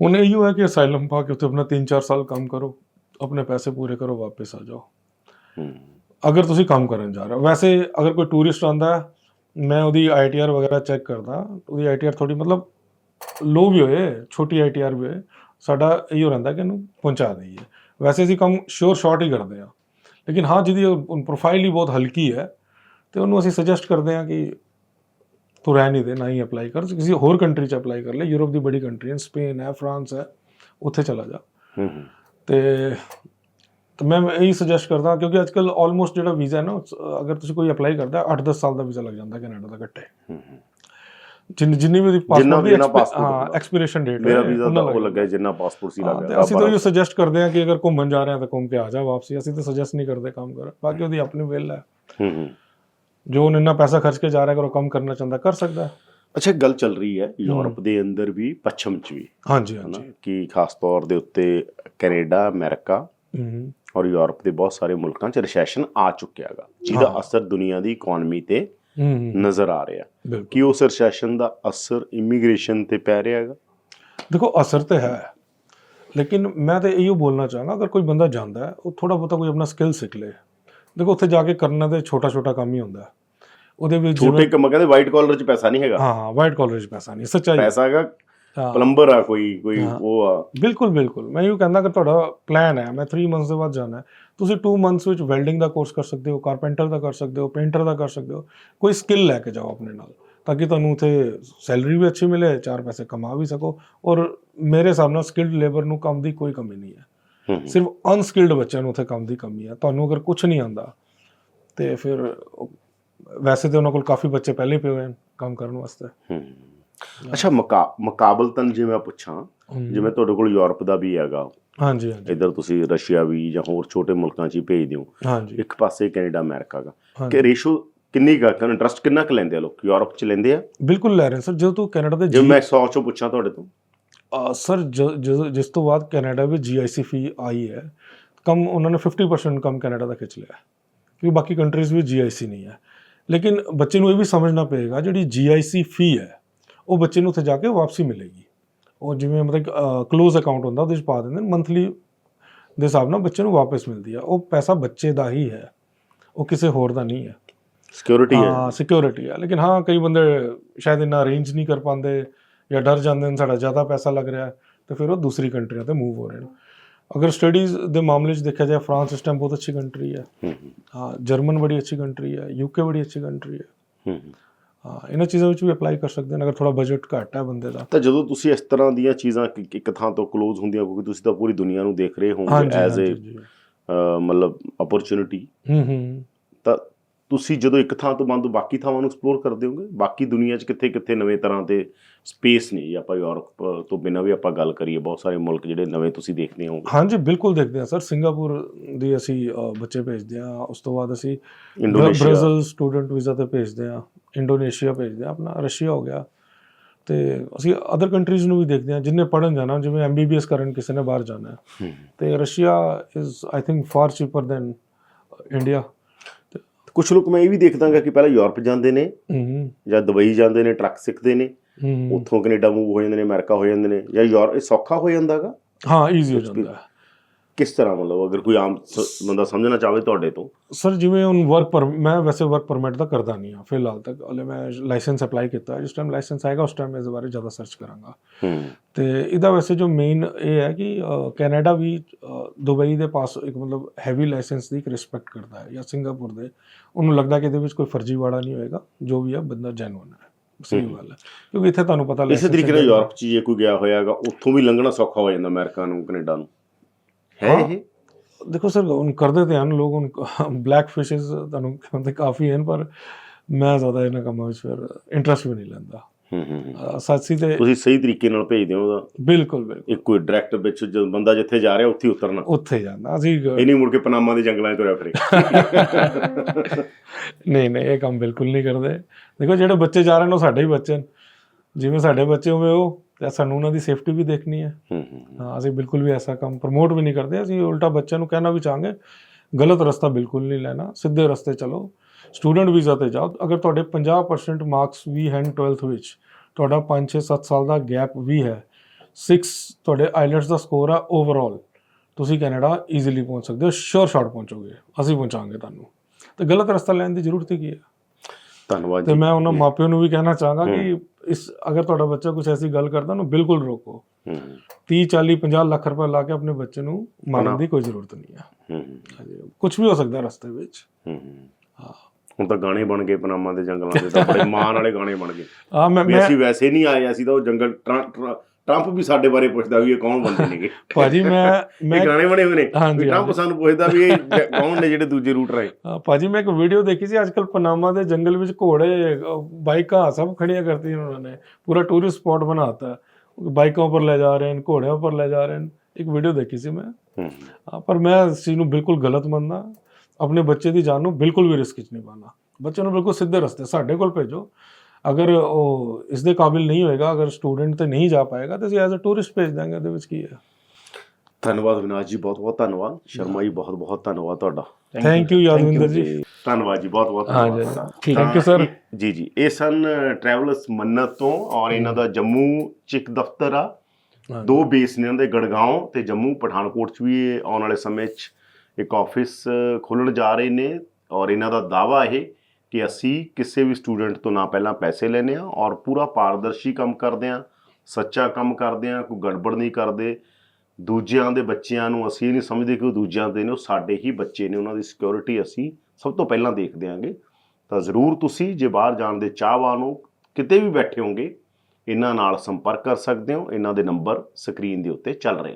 ਹੁਣ ਇਹੀ ਹੈ ਕਿ ਅਸਾਈਲਮ ਪਾ ਕੇ ਉੱਥੇ ਆਪਣਾ 3-4 ਸਾਲ ਕੰਮ ਕਰੋ ਆਪਣੇ ਪੈਸੇ ਪੂਰੇ ਕਰੋ ਵਾਪਸ ਆ ਜਾਓ। ਹੂੰ। ਅਗਰ ਤੁਸੀਂ ਕੰਮ ਕਰਨ ਜਾ ਰਹੇ ਹੋ। ਵੈਸੇ ਅਗਰ ਕੋਈ ਟੂਰਿਸਟ ਆਂਦਾ ਹੈ ਮੈਂ ਉਹਦੀ ਆਈਟੀਆਰ ਵਗੈਰਾ ਚੈੱਕ ਕਰਦਾ ਉਹਦੀ ਆਈਟੀਆਰ ਥੋੜੀ ਮਤਲਬ ਲੋ ਵੀ ਹੋਏ ਛੋਟੀ ਆਈਟੀਆਰ ਵੀ ਹੋਏ ਸਾਡਾ ਇਹੋ ਰਹਿੰਦਾ ਕਿ ਇਹਨੂੰ ਪਹੁੰਚਾ ਦਈਏ। ਵੈਸੇ ਅਸੀਂ ਕੰਮ ਸ਼ੋਰ ਸ਼ਾਰਟ ਹੀ ਕਰਦੇ ਹਾਂ ਲੇਕਿਨ ਹਾਂ ਜਿਹਦੀ ਪ੍ਰੋਫਾਈਲ ਹੀ ਬਹੁਤ ਹਲਕੀ ਹੈ ਤੇ ਉਹਨੂੰ ਅਸੀਂ ਸੁਜੈਸਟ ਕਰਦੇ ਹਾਂ ਕਿ ਤੂੰ ਰਹਿ ਨਹੀਂ ਦੇ ਨਾ ਹੀ ਅਪਲਾਈ ਕਰ ਕਿਸੇ ਹੋਰ ਕੰਟਰੀ 'ਚ ਅਪਲਾਈ ਕਰ ਲੈ ਯੂਰਪ ਦੀ ਬੜੀ ਕੰਟਰੀ ਹੈ ਸਪੇਨ ਹੈ ਫਰਾਂਸ ਹੈ ਉੱਥੇ ਚਲਾ ਜਾ। ਹੂੰ ਹੂੰ। ਤੇ ਤਾਂ ਮੈਂ ਇਹੀ ਸੁਜੈਸਟ ਕਰਦਾ ਕਿਉਂਕਿ ਅੱਜਕੱਲ ਆਲਮੋਸਟ ਜਿਹੜਾ ਵੀਜ਼ਾ ਹੈ ਨਾ ਅਗਰ ਤੁਸੀਂ ਕੋਈ ਅਪਲਾਈ ਕਰਦਾ 8-10 ਸਾਲ ਦਾ ਵੀਜ਼ਾ ਲੱਗ ਜਾਂਦਾ ਕੈਨੇਡਾ ਦਾ ਘੱਟੇ। ਜਿੰਨੀ ਜਿੰਨੀ ਵੀ ਉਹਦੀ ਜਿੰਨਾ- ਹਾਂ। ਐਕਸਪੀਰੇਸ਼ਨ ਡੇਟ ਮੇਰਾ ਵੀਜ਼ਾ ਤਾਂ ਉਹ ਲੱਗਾ ਜਿੰਨਾ ਪਾਸਪੋਰਟ ਸੀ ਲੱਗਾ ਅਸੀਂ ਤਾਂ ਇਹ ਸੁਜੈਸਟ ਕਰਦੇ ਹਾਂ ਕਿ ਅਗਰ ਘੁੰਮਣ ਜਾ ਰਹੇ ਹਾਂ ਤਾਂ ਘੁੰਮ ਕੇ ਆ ਜਾ ਵਾਪਸੀ ਅਸੀਂ ਤਾਂ ਸੁਜੈਸਟ ਨਹੀਂ ਕਰਦੇ ਕੰਮ ਕਰ ਬਾਕੀ ਉਹਦੀ ਆਪਣੀ ਵਿਲ ਹੈ। ਜੋ ਉਹਨੇ ਇੰਨਾ ਪੈਸਾ ਖਰਚ ਕੇ ਜਾ ਰਿਹਾ ਅਗਰ ਉਹ ਕੰਮ ਕਰਨਾ ਚਾਹੁੰਦਾ ਕਰ ਸਕਦਾ ਹੈ। ਅੱਛਾ ਗੱਲ ਚੱਲ ਰਹੀ ਹੈ ਯੂਰਪ ਦੇ ਅੰਦਰ ਵੀ ਪੱਛਮ ਚ ਵੀ। ਹਾਂਜੀ ਹਾਂਜੀ। ਕਿ ਖਾਸ ਤੌਰ ਦੇ ਉੱਤੇ ਕੈਨੇਡਾ ਅਮਰੀਕਾ। ਹੂੰ। ਔਰ ਯੂਰਪ ਦੇ ਬਹੁਤ ਸਾਰੇ ਮੁਲਕਾਂ 'ਚ ਰਿਸੈਸ਼ਨ ਆ ਚੁੱਕਿਆ ਹੈਗਾ ਜਿਹਦਾ ਹਾਂ। ਅਸਰ ਦੁਨੀਆ ਦੀ ਇਕਨੋਮੀ ਤੇ ਹੂੰ ਹੂੰ ਨਜ਼ਰ ਆ ਰਿਹਾ। ਕਿ ਉਸ ਰੈਸੈਸ਼ਨ ਦਾ ਅਸਰ ਇਮੀਗ੍ਰੇਸ਼ਨ ਤੇ ਪੈ ਰਿਹਾ ਹੈਗਾ ਦੇਖੋ ਅਸਰ ਤੇ ਹੈ। ਲੇਕਿਨ ਮੈਂ ਤਾਂ ਇਹੋ ਬੋਲਣਾ ਚਾਹਾਂਗਾ ਅਗਰ ਕੋਈ ਬੰਦਾ ਜਾਂਦਾ ਹੈ ਉਹ ਥੋੜਾ ਬਹੁਤਾ ਕੋਈ ਆਪਣਾ ਸਕਿੱਲ ਸਿੱਖ ਲੇ। ਦੇਖੋ ਉੱਥੇ ਜਾ ਕੇ ਕਰਨਾ ਤੇ ਛੋਟਾ ਛੋਟਾ ਕੰਮ ਹੀ ਹੁੰਦਾ ਹੈ। ਉਹਦੇ ਵਿੱਚ ਛੋਟੇ ਕੰਮ ਕਹਿੰਦੇ ਵਾਈਟ ਕਾਲਰ 'ਚ ਪੈਸਾ ਨਹੀਂ ਹੈਗਾ। ਹਾਂ ਵਾਈਟ ਕਾਲਰ 'ਚ ਪੈਸਾ ਨਹੀਂ ਸੱਚਾਈ। ਹੈ। ਪੈਸਾ ਹੈਗਾ ਹਾਂ ਪਲੰਬਰ ਆ ਕੋਈ ਕੋਈ। ਉਹ ਆ। ਬਿਲਕੁਲ ਬਿਲਕੁਲ। ਮੈਂ ਇਹ ਕਹਿੰਦਾ ਕਿ ਤੁਹਾਡਾ ਪਲਾਨ ਹੈ। ਮੈਂ 3 ਮੰਥਸ ਦੇ ਬਾਅਦ ਜਾਣਾ ਹੈ। ਤੁਸੀਂ 2 ਮੰਥਸ ਵਿੱਚ ਵੈਲਡਿੰਗ ਦਾ ਕੋਰਸ ਕਰ ਸਕਦੇ ਹੋ ਕਾਰਪੈਂਟਰ ਦਾ ਕਰ ਸਕਦੇ ਹੋ ਪੇਂਟਰ ਦਾ ਕਰ ਸਕਦੇ ਹੋ। ਕੋਈ ਸਕਿੱਲ ਲੈ ਕੇ ਜਾਓ ਆਪਣੇ ਨਾਲ ਤਾਂ ਕਿ ਤੁਹਾਨੂੰ ਉਥੇ ਸੈਲਰੀ ਵੀ ਅੱਛੀ ਮਿਲੇ ਚਾਰ ਪੈਸੇ ਕਮਾ ਵੀ ਸਕੋ। ਔਰ ਮੇਰੇ ਹਿਸਾਬ ਨਾਲ ਸਕਿਲਡ ਲੇਬਰ ਨੂੰ ਕੰਮ ਦੀ ਕੋਈ ਕਮੀ ਨਹੀਂ ਹੈ। ਸਿਰਫ ਅਨਸਕਿਲਡ ਬੱਚਿਆਂ ਨੂੰ ਉੱਥੇ ਕੰਮ ਦੀ ਕਮੀ ਹੈ। ਤੁਹਾਨੂੰ ਅਗਰ ਕੁਝ ਨਹੀਂ ਆਂਦਾ ਤੇ ਫਿਰ ਵੈਸੇ ਤੇ ਉਹਨਾਂ ਕੋਲ ਕਾਫੀ ਬੱਚੇ ਪਹਿਲੇ ਪਏ ਹੋਏ ਹਨ ਕੰਮ ਕਰਨ ਵਾਸਤੇ। ਅੱਛਾ ਮੁਕਾ ਮੁਕਾਬਲਤਨ ਜੇ ਮੈਂ ਪੁੱਛਾਂ ਜਿਵੇਂ ਤੁਹਾਡੇ ਕੋਲ ਯੂਰਪ ਦਾ ਵੀ ਹੈਗਾ ਹਾਂਜੀ ਹਾਂਜੀ। ਇੱਧਰ ਤੁਸੀਂ ਰਸ਼ੀਆ ਵੀ ਜਾਂ ਹੋਰ ਛੋਟੇ ਮੁਲਕਾਂ 'ਚ ਹੀ ਭੇਜਦੇ ਹੋ ਹਾਂਜੀ। ਇੱਕ ਪਾਸੇ ਕੈਨੇਡਾ ਅਮਰੀਕਾ ਦਾ ਹਾਂਜੀ। ਕਿ ਰੇਸ਼ੋ ਕਿੰਨੀ ਕਾ ਇੰਟਰਸਟ ਕਿੰਨਾ ਕੁ ਲੈਂਦੇ ਆ ਲੋਕ? ਯੂਰਪ 'ਚ ਲੈਂਦੇ ਆ? ਬਿਲਕੁਲ ਲੈ ਰਹੇ ਸਰ ਜਦੋਂ ਤੂੰ ਕੈਨੇਡਾ ਦੇ ਜੇ ਮੈਂ 100 ਚੋਂ ਪੁੱਛਾਂ ਤੁਹਾਡੇ ਤੋਂ? ਸਰ ਜਿਸ ਤੋਂ ਬਾਅਦ ਕੈਨੇਡਾ ਵਿੱਚ ਜੀਆਈਸੀ ਫੀ ਆਈ ਹੈ ਕਮ ਉਹਨਾਂ ਨੇ 50% ਕਮ ਕੈਨੇਡਾ ਦਾ ਖਿੱਚ ਲਿਆ। ਹੈ। ਕਿਉਂਕਿ ਬਾਕੀ ਕੰਟਰੀਜ਼ ਵਿੱਚ ਜੀਆਈਸੀ ਨਹੀਂ ਹੈ। ਲੇਕਿਨ ਬੱਚੇ ਨੂੰ ਇਹ ਵੀ ਸਮਝਣਾ ਪਏਗਾ ਜਿਹੜੀ ਜੀਆਈਸੀ ਫੀ ਹੈ ਉਹ ਬੱਚੇ ਨੂੰ ਉੱਥੇ ਜਾ ਕੇ ਵਾਪਸੀ ਮਿਲੇਗੀ। ਉਹ ਜਿਵੇਂ ਮਤਲਬ ক্লোਜ਼ ਅਕਾਊਂਟ ਹੁੰਦਾ ਉਹਦੇ ਵਿੱਚ ਪਾ ਦਿੰਦੇ ਨੇ ਮੰਥਲੀ ਦੇ ਹਿਸਾਬ ਨਾਲ ਬੱਚੇ ਨੂੰ ਵਾਪਸ ਮਿਲਦੀ ਹੈ ਉਹ ਪੈਸਾ ਬੱਚੇ ਦਾ ਹੀ ਹੈ। ਉਹ ਕਿਸੇ ਹੋਰ ਦਾ ਨਹੀਂ ਹੈ। ਸਿਕਿਉਰਿਟੀ ਹੈ। ਹਾਂ ਸਿਕਿਉਰਿਟੀ ਹੈ। ਲੇਕਿਨ ਹਾਂ ਕਈ ਬੰਦੇ ਸ਼ਾਇਦ ਇੰਨਾ ਅਰੇਂਜ ਨਹੀਂ ਕਰ ਪਾਉਂਦੇ ਜਾਂ ਡਰ ਜਾਂਦੇ ਨੇ ਸਾਡਾ ਜ਼ਿਆਦਾ ਪੈਸਾ ਲੱਗ ਰਿਹਾ ਤੇ ਫਿਰ ਉਹ ਦੂਸਰੀ ਕੰਟਰੀਆਂ ਤੇ ਮੂਵ ਹੋ ਰਹੇ ਨੇ। ਅਗਰ ਸਟੱਡੀਜ਼ ਦੇ ਮਾਮਲੇ 'ਚ ਦੇਖਿਆ ਜਾਏ ਫਰਾਂਸ ਇਸ ਟਾਈਮ ਬਹੁਤ ਅੱਛੀ ਕੰਟਰੀ ਹੈ। ਹੂੰ, ਜਰਮਨ ਬੜੀ ਅੱਛੀ ਕੰਟਰੀ ਹੈ ਯੂਕੇ ਬੜੀ ਅੱਛੀ ਕੰਟਰੀ। ਹਾਂ। ਇਹਨਾਂ ਚੀਜ਼ਾਂ ਵਿੱਚ ਵੀ ਅਪਲਾਈ ਕਰ ਸਕਦੇ ਨੇ ਅਗਰ ਥੋੜਾ ਬਜਟ ਘੱਟ ਹੈ ਬੰਦੇ ਦਾ। ਤਾਂ ਜਦੋਂ ਤੁਸੀਂ ਇਸ ਤਰ੍ਹਾਂ ਦੀਆਂ ਚੀਜ਼ਾਂ ਇੱਕ ਥਾਂ ਤੋਂ ক্লোਜ਼ ਹੁੰਦੀਆਂ ਕਿਉਂਕਿ ਤੁਸੀਂ ਤਾਂ ਪੂਰੀ ਦੁਨੀਆ ਨੂੰ ਦੇਖ ਰਹੇ ਹੋ ਐਜ਼ ਅ ਮਤਲਬ ਓਪਰਚ्युनिटी ਹੂੰ ਹੂੰ। ਤਾਂ ਤੁਸੀਂ ਜਦੋਂ ਇੱਕ ਥਾਂ ਤੋਂ ਬੰਦ ਬਾਕੀ ਥਾਵਾਂ ਨੂੰ ਐਕਸਪਲੋਰ ਕਰਦੇ ਹੋਗੇ ਬਾਕੀ ਦੁਨੀਆ 'ਚ ਕਿੱਥੇ ਕਿੱਥੇ ਨਵੇਂ ਤਰ੍ਹਾਂ ਦੇ ਸਪੇਸ ਨੇ? ਜੇ ਆਪਾਂ ਯੂਰਪ ਤੋਂ ਬਿਨਾਂ ਵੀ ਆਪਾਂ ਗੱਲ ਕਰੀਏ ਬਹੁਤ ਸਾਰੇ ਮੁਲਕ ਜਿਹੜੇ ਨਵੇਂ ਤੁਸੀਂ ਦੇਖਦੇ ਹੋਗੇ ਹਾਂਜੀ ਬਿਲਕੁਲ ਦੇਖਦੇ ਹਾਂ ਸਰ। ਸਿੰਗਾਪੁਰ ਦੀ ਅਸੀਂ ਬੱਚੇ ਭੇਜਦੇ ਹਾਂ। ਉਸ ਤੋਂ ਬਾਅਦ ਅਸੀਂ ਇੰਡੋਨੇਸ਼ੀਆ। ਬ੍ਰਾਜ਼ੀਲ ਸਟੂਡੈਂਟ ਵੀਜ਼ਾ ਤੇ ਭੇਜਦੇ ਆ ਇੰਡੋਨੇਸ਼ੀਆ ਭੇਜਦੇ ਆ ਆਪਣਾ ਰਸ਼ੀਆ ਹੋ ਗਿਆ। ਤੇ ਅਸੀਂ ਅਦਰ ਕੰਟਰੀਜ਼ ਨੂੰ ਵੀ ਦੇਖਦੇ ਆ ਜਿੰਨੇ ਪੜਨ ਜਾਣਾ ਜਿਵੇਂ ਐਮਬੀਬੀਐਸ ਕਰਨ ਕਿਸੇ ਨੇ ਬਾਹਰ ਜਾਣਾ। ਹੈ। ਹੂੰ। ਤੇ Russia is I think far cheaper than India ਕੁਝ ਲੋਕ ਮੈਂ ਇਹ ਵੀ ਦੇਖਦਾਗਾ ਕਿ ਪਹਿਲਾਂ ਯੂਰਪ ਜਾਂਦੇ ਨੇ ਹੂੰ ਜਾਂ ਦੁਬਈ ਜਾਂਦੇ ਨੇ ਟਰੱਕ ਸਿੱਖਦੇ ਨੇ ਉੱਥੋਂ ਕੈਨੇਡਾ ਮੂਵ ਹੋ ਜਾਂਦੇ ਨੇ ਅਮਰੀਕਾ ਹੋ ਜਾਂਦੇ ਨੇ ਜਾਂ ਯੂਰਪ ਇਹ ਸੌਖਾ ਹੋ ਜਾਂਦਾਗਾ ਹਾਂ ਈਜ਼ੀ ਹੋ ਜਾਂਦਾ ਕਿਸ ਤਰ੍ਹਾਂ ਮਤਲਬ ਅਗਰ ਕੋਈ ਆਮ ਸ- ਬੰਦਾ ਸਮਝਣਾ ਚਾਹਵੇ ਤੁਹਾਡੇ ਤੋਂ? ਸਰ ਜਿਵੇਂ ਹੁਣ ਵਰਕ ਪਰ ਮੈਂ ਵੈਸੇ ਵਰਕ ਪਰਮਿਟ ਦਾ ਕਰਦਾ ਨਹੀਂ ਆ ਫਿਲਹਾਲ ਤੱਕ। ਹਲੇ ਮੈਂ ਲਾਇਸੈਂਸ ਅਪਲਾਈ ਕੀਤਾ। ਜਿਸ ਟਾਈਮ ਲਾਇਸੈਂਸ ਆਏਗਾ ਉਸ ਟਾਈਮ ਮੈਂ ਇਸ ਬਾਰੇ ਜ਼ਿਆਦਾ ਸਰਚ ਕਰਾਂਗਾ। ਹੂੰ। ਤੇ ਇਹਦਾ ਵੈਸੇ ਜੋ ਮੇਨ ਇਹ ਹੈ ਕਿ ਅ, ਕੈਨੇਡਾ ਵੀ ਅ, ਦੁਬਈ ਦੇ ਪਾਸ ਇੱਕ ਮਤਲਬ ਹੈਵੀ ਲਾਇਸੈਂਸ ਦੀ ਰਿਸਪੈਕਟ ਕਰਦਾ ਹੈ ਜਾਂ ਸਿੰਗਾਪੁਰ ਦੇ। ਉਹਨੂੰ ਲੱਗਦਾ ਕਿ ਇਹਦੇ ਵਿੱਚ ਕੋਈ ਫਰਜ਼ੀਵਾੜਾ ਨਹੀਂ ਹੋਏਗਾ ਜੋ ਵੀ ਹੈ ਬੰਦਾ ਜੈਨੂਇਨ ਹੈ। ਸਹੀ ਹਮ। ਗੱਲ ਹੈ। ਕਿਉਂਕਿ ਇੱਥੇ ਤੁਹਾਨੂੰ ਪਤਾ ਇਸੇ license ਤਰੀਕੇ ਨਾਲ ਹੈਗਾ। ਯੂਰਪ 'ਚ ਜੇ ਕੋਈ ਗਿਆ ਹੋਇਆਗਾ ਉੱਥੋਂ ਵੀ ਲੰਘਣਾ ਸੌਖਾ ਹੋ ਜਾਂਦਾ ਅਮਰੀਕਾ ਨੂੰ ਕੈਨੇਡਾ ਨੂੰ। ਹੈ। ਇਹ? ਦੇਖੋ ਸਰ ਹੁਣ ਕਰਦੇ ਤੇ ਹਨ ਲੋਕ ਹੁਣ ਬਲੈਕ ਫਿਸ਼ਸ ਤੁਹਾਨੂੰ ਕਹਿੰਦੇ ਕਾਫੀ ਹਨ ਪਰ ਮੈਂ ਜ਼ਿਆਦਾ ਇਹਨਾਂ ਕੰਮਾਂ ਵਿੱਚ ਫਿਰ ਇੰਟਰਸਟ ਵੀ ਨਹੀਂ ਲੈਂਦਾ। ਸੱਚੀ ਤੇ ਤੁਸੀਂ ਸਹੀ ਤਰੀਕੇ ਨਾਲ ਭੇਜਦੇ ਹੋ ਉਹਦਾ। ਬਿਲਕੁਲ ਬਿਲਕੁਲ। ਇੱਕ ਕੋਈ ਡਾਇਰੈਕਟ ਵਿੱਚ ਜਦੋਂ ਬੰਦਾ ਜਿੱਥੇ ਜਾ ਰਿਹਾ ਉੱਥੇ ਉਤਰਨਾ। ਉੱਥੇ ਜਾਂਦਾ। ਅਸੀਂ ਇਹ ਨਹੀਂ ਮੁੜ ਕੇ ਪਨਾਮਾ ਦੇ ਜੰਗਲਾਂ 'ਚ ਤੁਰਿਆ ਫਿਰੇ। ਨਹੀਂ ਨਹੀਂ ਇਹ ਕੰਮ ਬਿਲਕੁਲ ਨਹੀਂ ਕਰਦੇ। ਦੇਖੋ ਜਿਹੜੇ ਬੱਚੇ ਜਾ ਰਹੇ ਨੇ ਉਹ ਸਾਡੇ ਹੀ ਬੱਚੇ ਨੇ। ਜਿਵੇਂ ਸਾਡੇ ਬੱਚੇ ਹੋਵੇ ਉਹ ਤੇ ਸਾਨੂੰ ਉਹਨਾਂ ਦੀ ਸੇਫਟੀ ਵੀ ਦੇਖਣੀ ਹੈ। ਹੂੰ ਅਸੀਂ ਬਿਲਕੁਲ ਵੀ ਐਸਾ ਕੰਮ ਪ੍ਰਮੋਟ ਵੀ ਨਹੀਂ ਕਰਦੇ। ਅਸੀਂ ਉਲਟਾ ਬੱਚਿਆਂ ਨੂੰ ਕਹਿਣਾ ਵੀ ਚਾਹਾਂਗੇ ਗਲਤ ਰਸਤਾ ਬਿਲਕੁਲ ਨਹੀਂ ਲੈਣਾ ਸਿੱਧੇ ਰਸਤੇ ਚਲੋ। ਸਟੂਡੈਂਟ ਵੀਜ਼ਾ ਤੇ ਜਾਓ। ਅਗਰ ਤੁਹਾਡੇ 50% ਮਾਰਕਸ ਵੀ ਹਨ 12th ਵਿੱਚ ਤੁਹਾਡਾ 5 6 7 ਸਾਲ ਦਾ ਗੈਪ ਵੀ ਹੈ। 6 ਤੁਹਾਡੇ ਆਈਲੈਟਸ ਦਾ ਸਕੋਰ ਹੈ ਓਵਰਆਲ ਤੁਸੀਂ ਕੈਨੇਡਾ ਈਜ਼ੀਲੀ ਪਹੁੰਚ ਸਕਦੇ ਹੋ। ਸ਼ੋਰ ਸ਼ਾਟ ਪਹੁੰਚੋਗੇ। ਅਸੀਂ ਪਹੁੰਚਾਵਾਂਗੇ ਤੁਹਾਨੂੰ। ਤੇ ਗਲਤ ਰਸਤਾ ਲੈਣ ਦੀ ਜ਼ਰੂਰਤ ਹੀ ਕੀ ਹੈ? ਧੰਨਵਾਦ ਤੇ ਜੀ। ਮੈਂ ਉਹਨਾਂ ਮਾਪਿਆਂ ਨੂੰ ਵੀ ਕਹਿਣਾ ਚਾਹਾਂਗਾ ਕਿ ਇਸ ਅਗਰ ਤੁਹਾਡਾ ਬੱਚਾ ਕੁਝ ਐਸੀ ਗੱਲ ਕਰਦਾ ਉਹਨੂੰ ਬਿਲਕੁਲ ਰੋਕੋ। ਹੂੰ। 30 40 50 ਲੱਖ ਰੁਪਏ ਲਾ ਕੇ ਆਪਣੇ ਬੱਚੇ ਨੂੰ ਮਾਰਨ। ਦੀ ਕੋਈ ਜ਼ਰੂਰਤ ਨਹੀਂ ਹੈ। ਹੂੰ ਕੁਝ ਵੀ ਹੋ ਸਕਦਾ ਰਸਤੇ ਵਿੱਚ। ਹੂੰ। ਹਾਂ। ਹੁਣ ਤਾਂ ਗਾਣੇ ਬਣ ਗਏ ਪਨਾਮਾ ਦੇ ਜੰਗਲਾਂ ਦੇ ਤਾਂ ਬੜੇ ਮਾਣ ਵਾਲੇ ਗਾਣੇ ਬਣ ਗਏ। ਆ ਮੈਂ ਅਸੀਂ ਵੈਸੇ ਨਹੀਂ ਆਏ ਅਸੀਂ ਤਾਂ ਉਹ ਜੰਗਲ ਟਰੰਪ ਵੀ ਸਾਡੇ ਬਾਰੇ ਪੁੱਛਦਾ ਵੀ ਇਹ ਕੌਣ ਬੰਦੇ ਨੇਗੇ? ਭਾਜੀ ਮੈਂ ਮੈਂ ਗਾਣੇ ਬਣੇ ਹੋਏ ਨੇ। ਟਰੰਪ ਸਾਨੂੰ ਪੁੱਛਦਾ ਵੀ ਇਹ ਕੌਣ ਨੇ ਜਿਹੜੇ ਦੂਜੇ ਰੂਟ ਰਾਏ ਭਾਜੀ ਮੈਂ ਇੱਕ ਵੀਡੀਓ ਦੇਖੀ ਸੀ ਅੱਜਕੱਲ ਪਨਾਮਾ ਦੇ ਜੰਗਲ ਵਿੱਚ ਘੋੜੇ ਬਾਈਕਾਂ ਸਭ ਖੜੀਆਂ ਕਰਤੀਆਂ ਉਹਨਾਂ ਨੇ। ਪੂਰਾ ਟੂਰਿਸਟ ਸਪੌਟ ਬਣਾਤਾ। ਬਾਈਕਾਂ ਉੱਪਰ ਲੈ ਜਾ ਰਹੇ ਨੇ ਘੋੜਿਆਂ ਉੱਪਰ ਲੈ ਜਾ ਰਹੇ ਨੇ ਇੱਕ ਵੀਡੀਓ ਦੇਖੀ ਸੀ ਮੈਂ। ਪਰ ਮੈਂ ਇਸ ਨੂੰ ਬਿਲਕੁਲ ਗਲਤ ਮੰਨਦਾ। ਆਪਣੇ ਬੱਚੇ ਦੀ ਜਾਨ ਨੂੰ ਬਿਲਕੁਲ ਵੀ ਰਿਸਕ 'ਚ ਨਹੀਂ ਪਾਣਾ ਬੱਚੇ ਨੂੰ ਬਿਲਕੁਲ ਸਿੱਧੇ ਰਸਤੇ ਸਾਡੇ ਕੋਲ ਭੇਜੋ। ਅਗਰ ਉਹ ਇਸ ਦੇ ਕਾਬਿਲ ਨਹੀਂ ਹੋਏਗਾ ਅਗਰ ਸਟੂਡੈਂਟ ਤੇ ਨਹੀਂ ਜਾ ਪਾਏਗਾ ਤਾਂ ਅਸੀਂ ਐਜ਼ ਅ ਟੂਰਿਸਟ ਭੇਜ ਦਾਂਗੇ ਉਹਦੇ ਵਿੱਚ ਕੀ ਹੈ। ਧੰਨਵਾਦ ਵਿਨਾਸ਼ ਜੀ ਬਹੁਤ ਬਹੁਤ ਧੰਨਵਾਦ। ਸ਼ਰਮਾ ਜੀ ਬਹੁਤ ਬਹੁਤ ਧੰਨਵਾਦ ਤੁਹਾਡਾ। ਥੈਂਕ ਯੂ ਯਾਦਵਿੰਦਰ ਜੀ। ਧੰਨਵਾਦ ਜੀ ਬਹੁਤ ਬਹੁਤ ਹਾਂ ਜੀ ਧੰਨਵਾਦ ਥੈਂਕ ਯੂ ਸਰ ਜੀ ਜੀ। ਇਹ ਸਨ ਟਰੈਵਲਰਸ ਮੰਨਤ ਤੋਂ ਔਰ ਇਹਨਾਂ ਦਾ ਜੰਮੂ ਚ ਇੱਕ ਦਫ਼ਤਰ ਆ। ਦੋ ਬੇਸ ਨੇ ਇਹਨਾਂ ਦੇ ਗੜਗਾਉਂ ਤੇ ਜੰਮੂ ਪਠਾਨਕੋਟ ਚ ਵੀ ਇਹ ਆਉਣ ਵਾਲੇ ਸਮੇਂ ਚ ਇੱਕ ਆਫਿਸ ਖੋਲਣ ਜਾ ਰਹੇ ਨੇ ਔਰ ਇਹਨਾਂ ਦਾ ਦਾਵਾ ਇਹ ਕਿ ਅਸੀਂ ਕਿਸੇ ਵੀ ਸਟੂਡੈਂਟ ਤੋਂ ਨਾ ਪਹਿਲਾਂ ਪੈਸੇ ਲੈਨੇ ਆ ਔਰ ਪੂਰਾ ਪਾਰਦਰਸ਼ੀ ਕੰਮ ਕਰਦੇ ਆ ਸੱਚਾ ਕੰਮ ਕਰਦੇ ਆ ਕੋਈ ਗੜਬੜ ਨਹੀਂ ਕਰਦੇ। ਦੂਜਿਆਂ ਦੇ ਬੱਚਿਆਂ ਨੂੰ ਅਸੀਂ ਇਹ ਨਹੀਂ ਸਮਝਦੇ ਕਿ ਉਹ ਦੂਜਿਆਂ ਦੇ ਨੇ, ਉਹ ਸਾਡੇ ਹੀ ਬੱਚੇ ਨੇ, ਉਹਨਾਂ ਦੀ ਸਿਕਿਉਰਿਟੀ ਅਸੀਂ ਸਭ ਤੋਂ ਪਹਿਲਾਂ ਦੇਖਦੇ ਆਂਗੇ ਤਾਂ ਜ਼ਰੂਰ ਤੁਸੀਂ ਜੇ ਬਾਹਰ ਜਾਣ ਦੇ ਚਾਹਵਾਨ ਹੋ, ਕਿਤੇ ਵੀ ਬੈਠੇ ਹੋਗੇ ਇਹਨਾਂ ਨਾਲ ਸੰਪਰਕ ਕਰ ਸਕਦੇ ਹੋ, ਇਹਨਾਂ ਦੇ ਨੰਬਰ ਸਕਰੀਨ ਦੇ ਉੱਤੇ ਚੱਲ ਰਹੇ ਨੇ।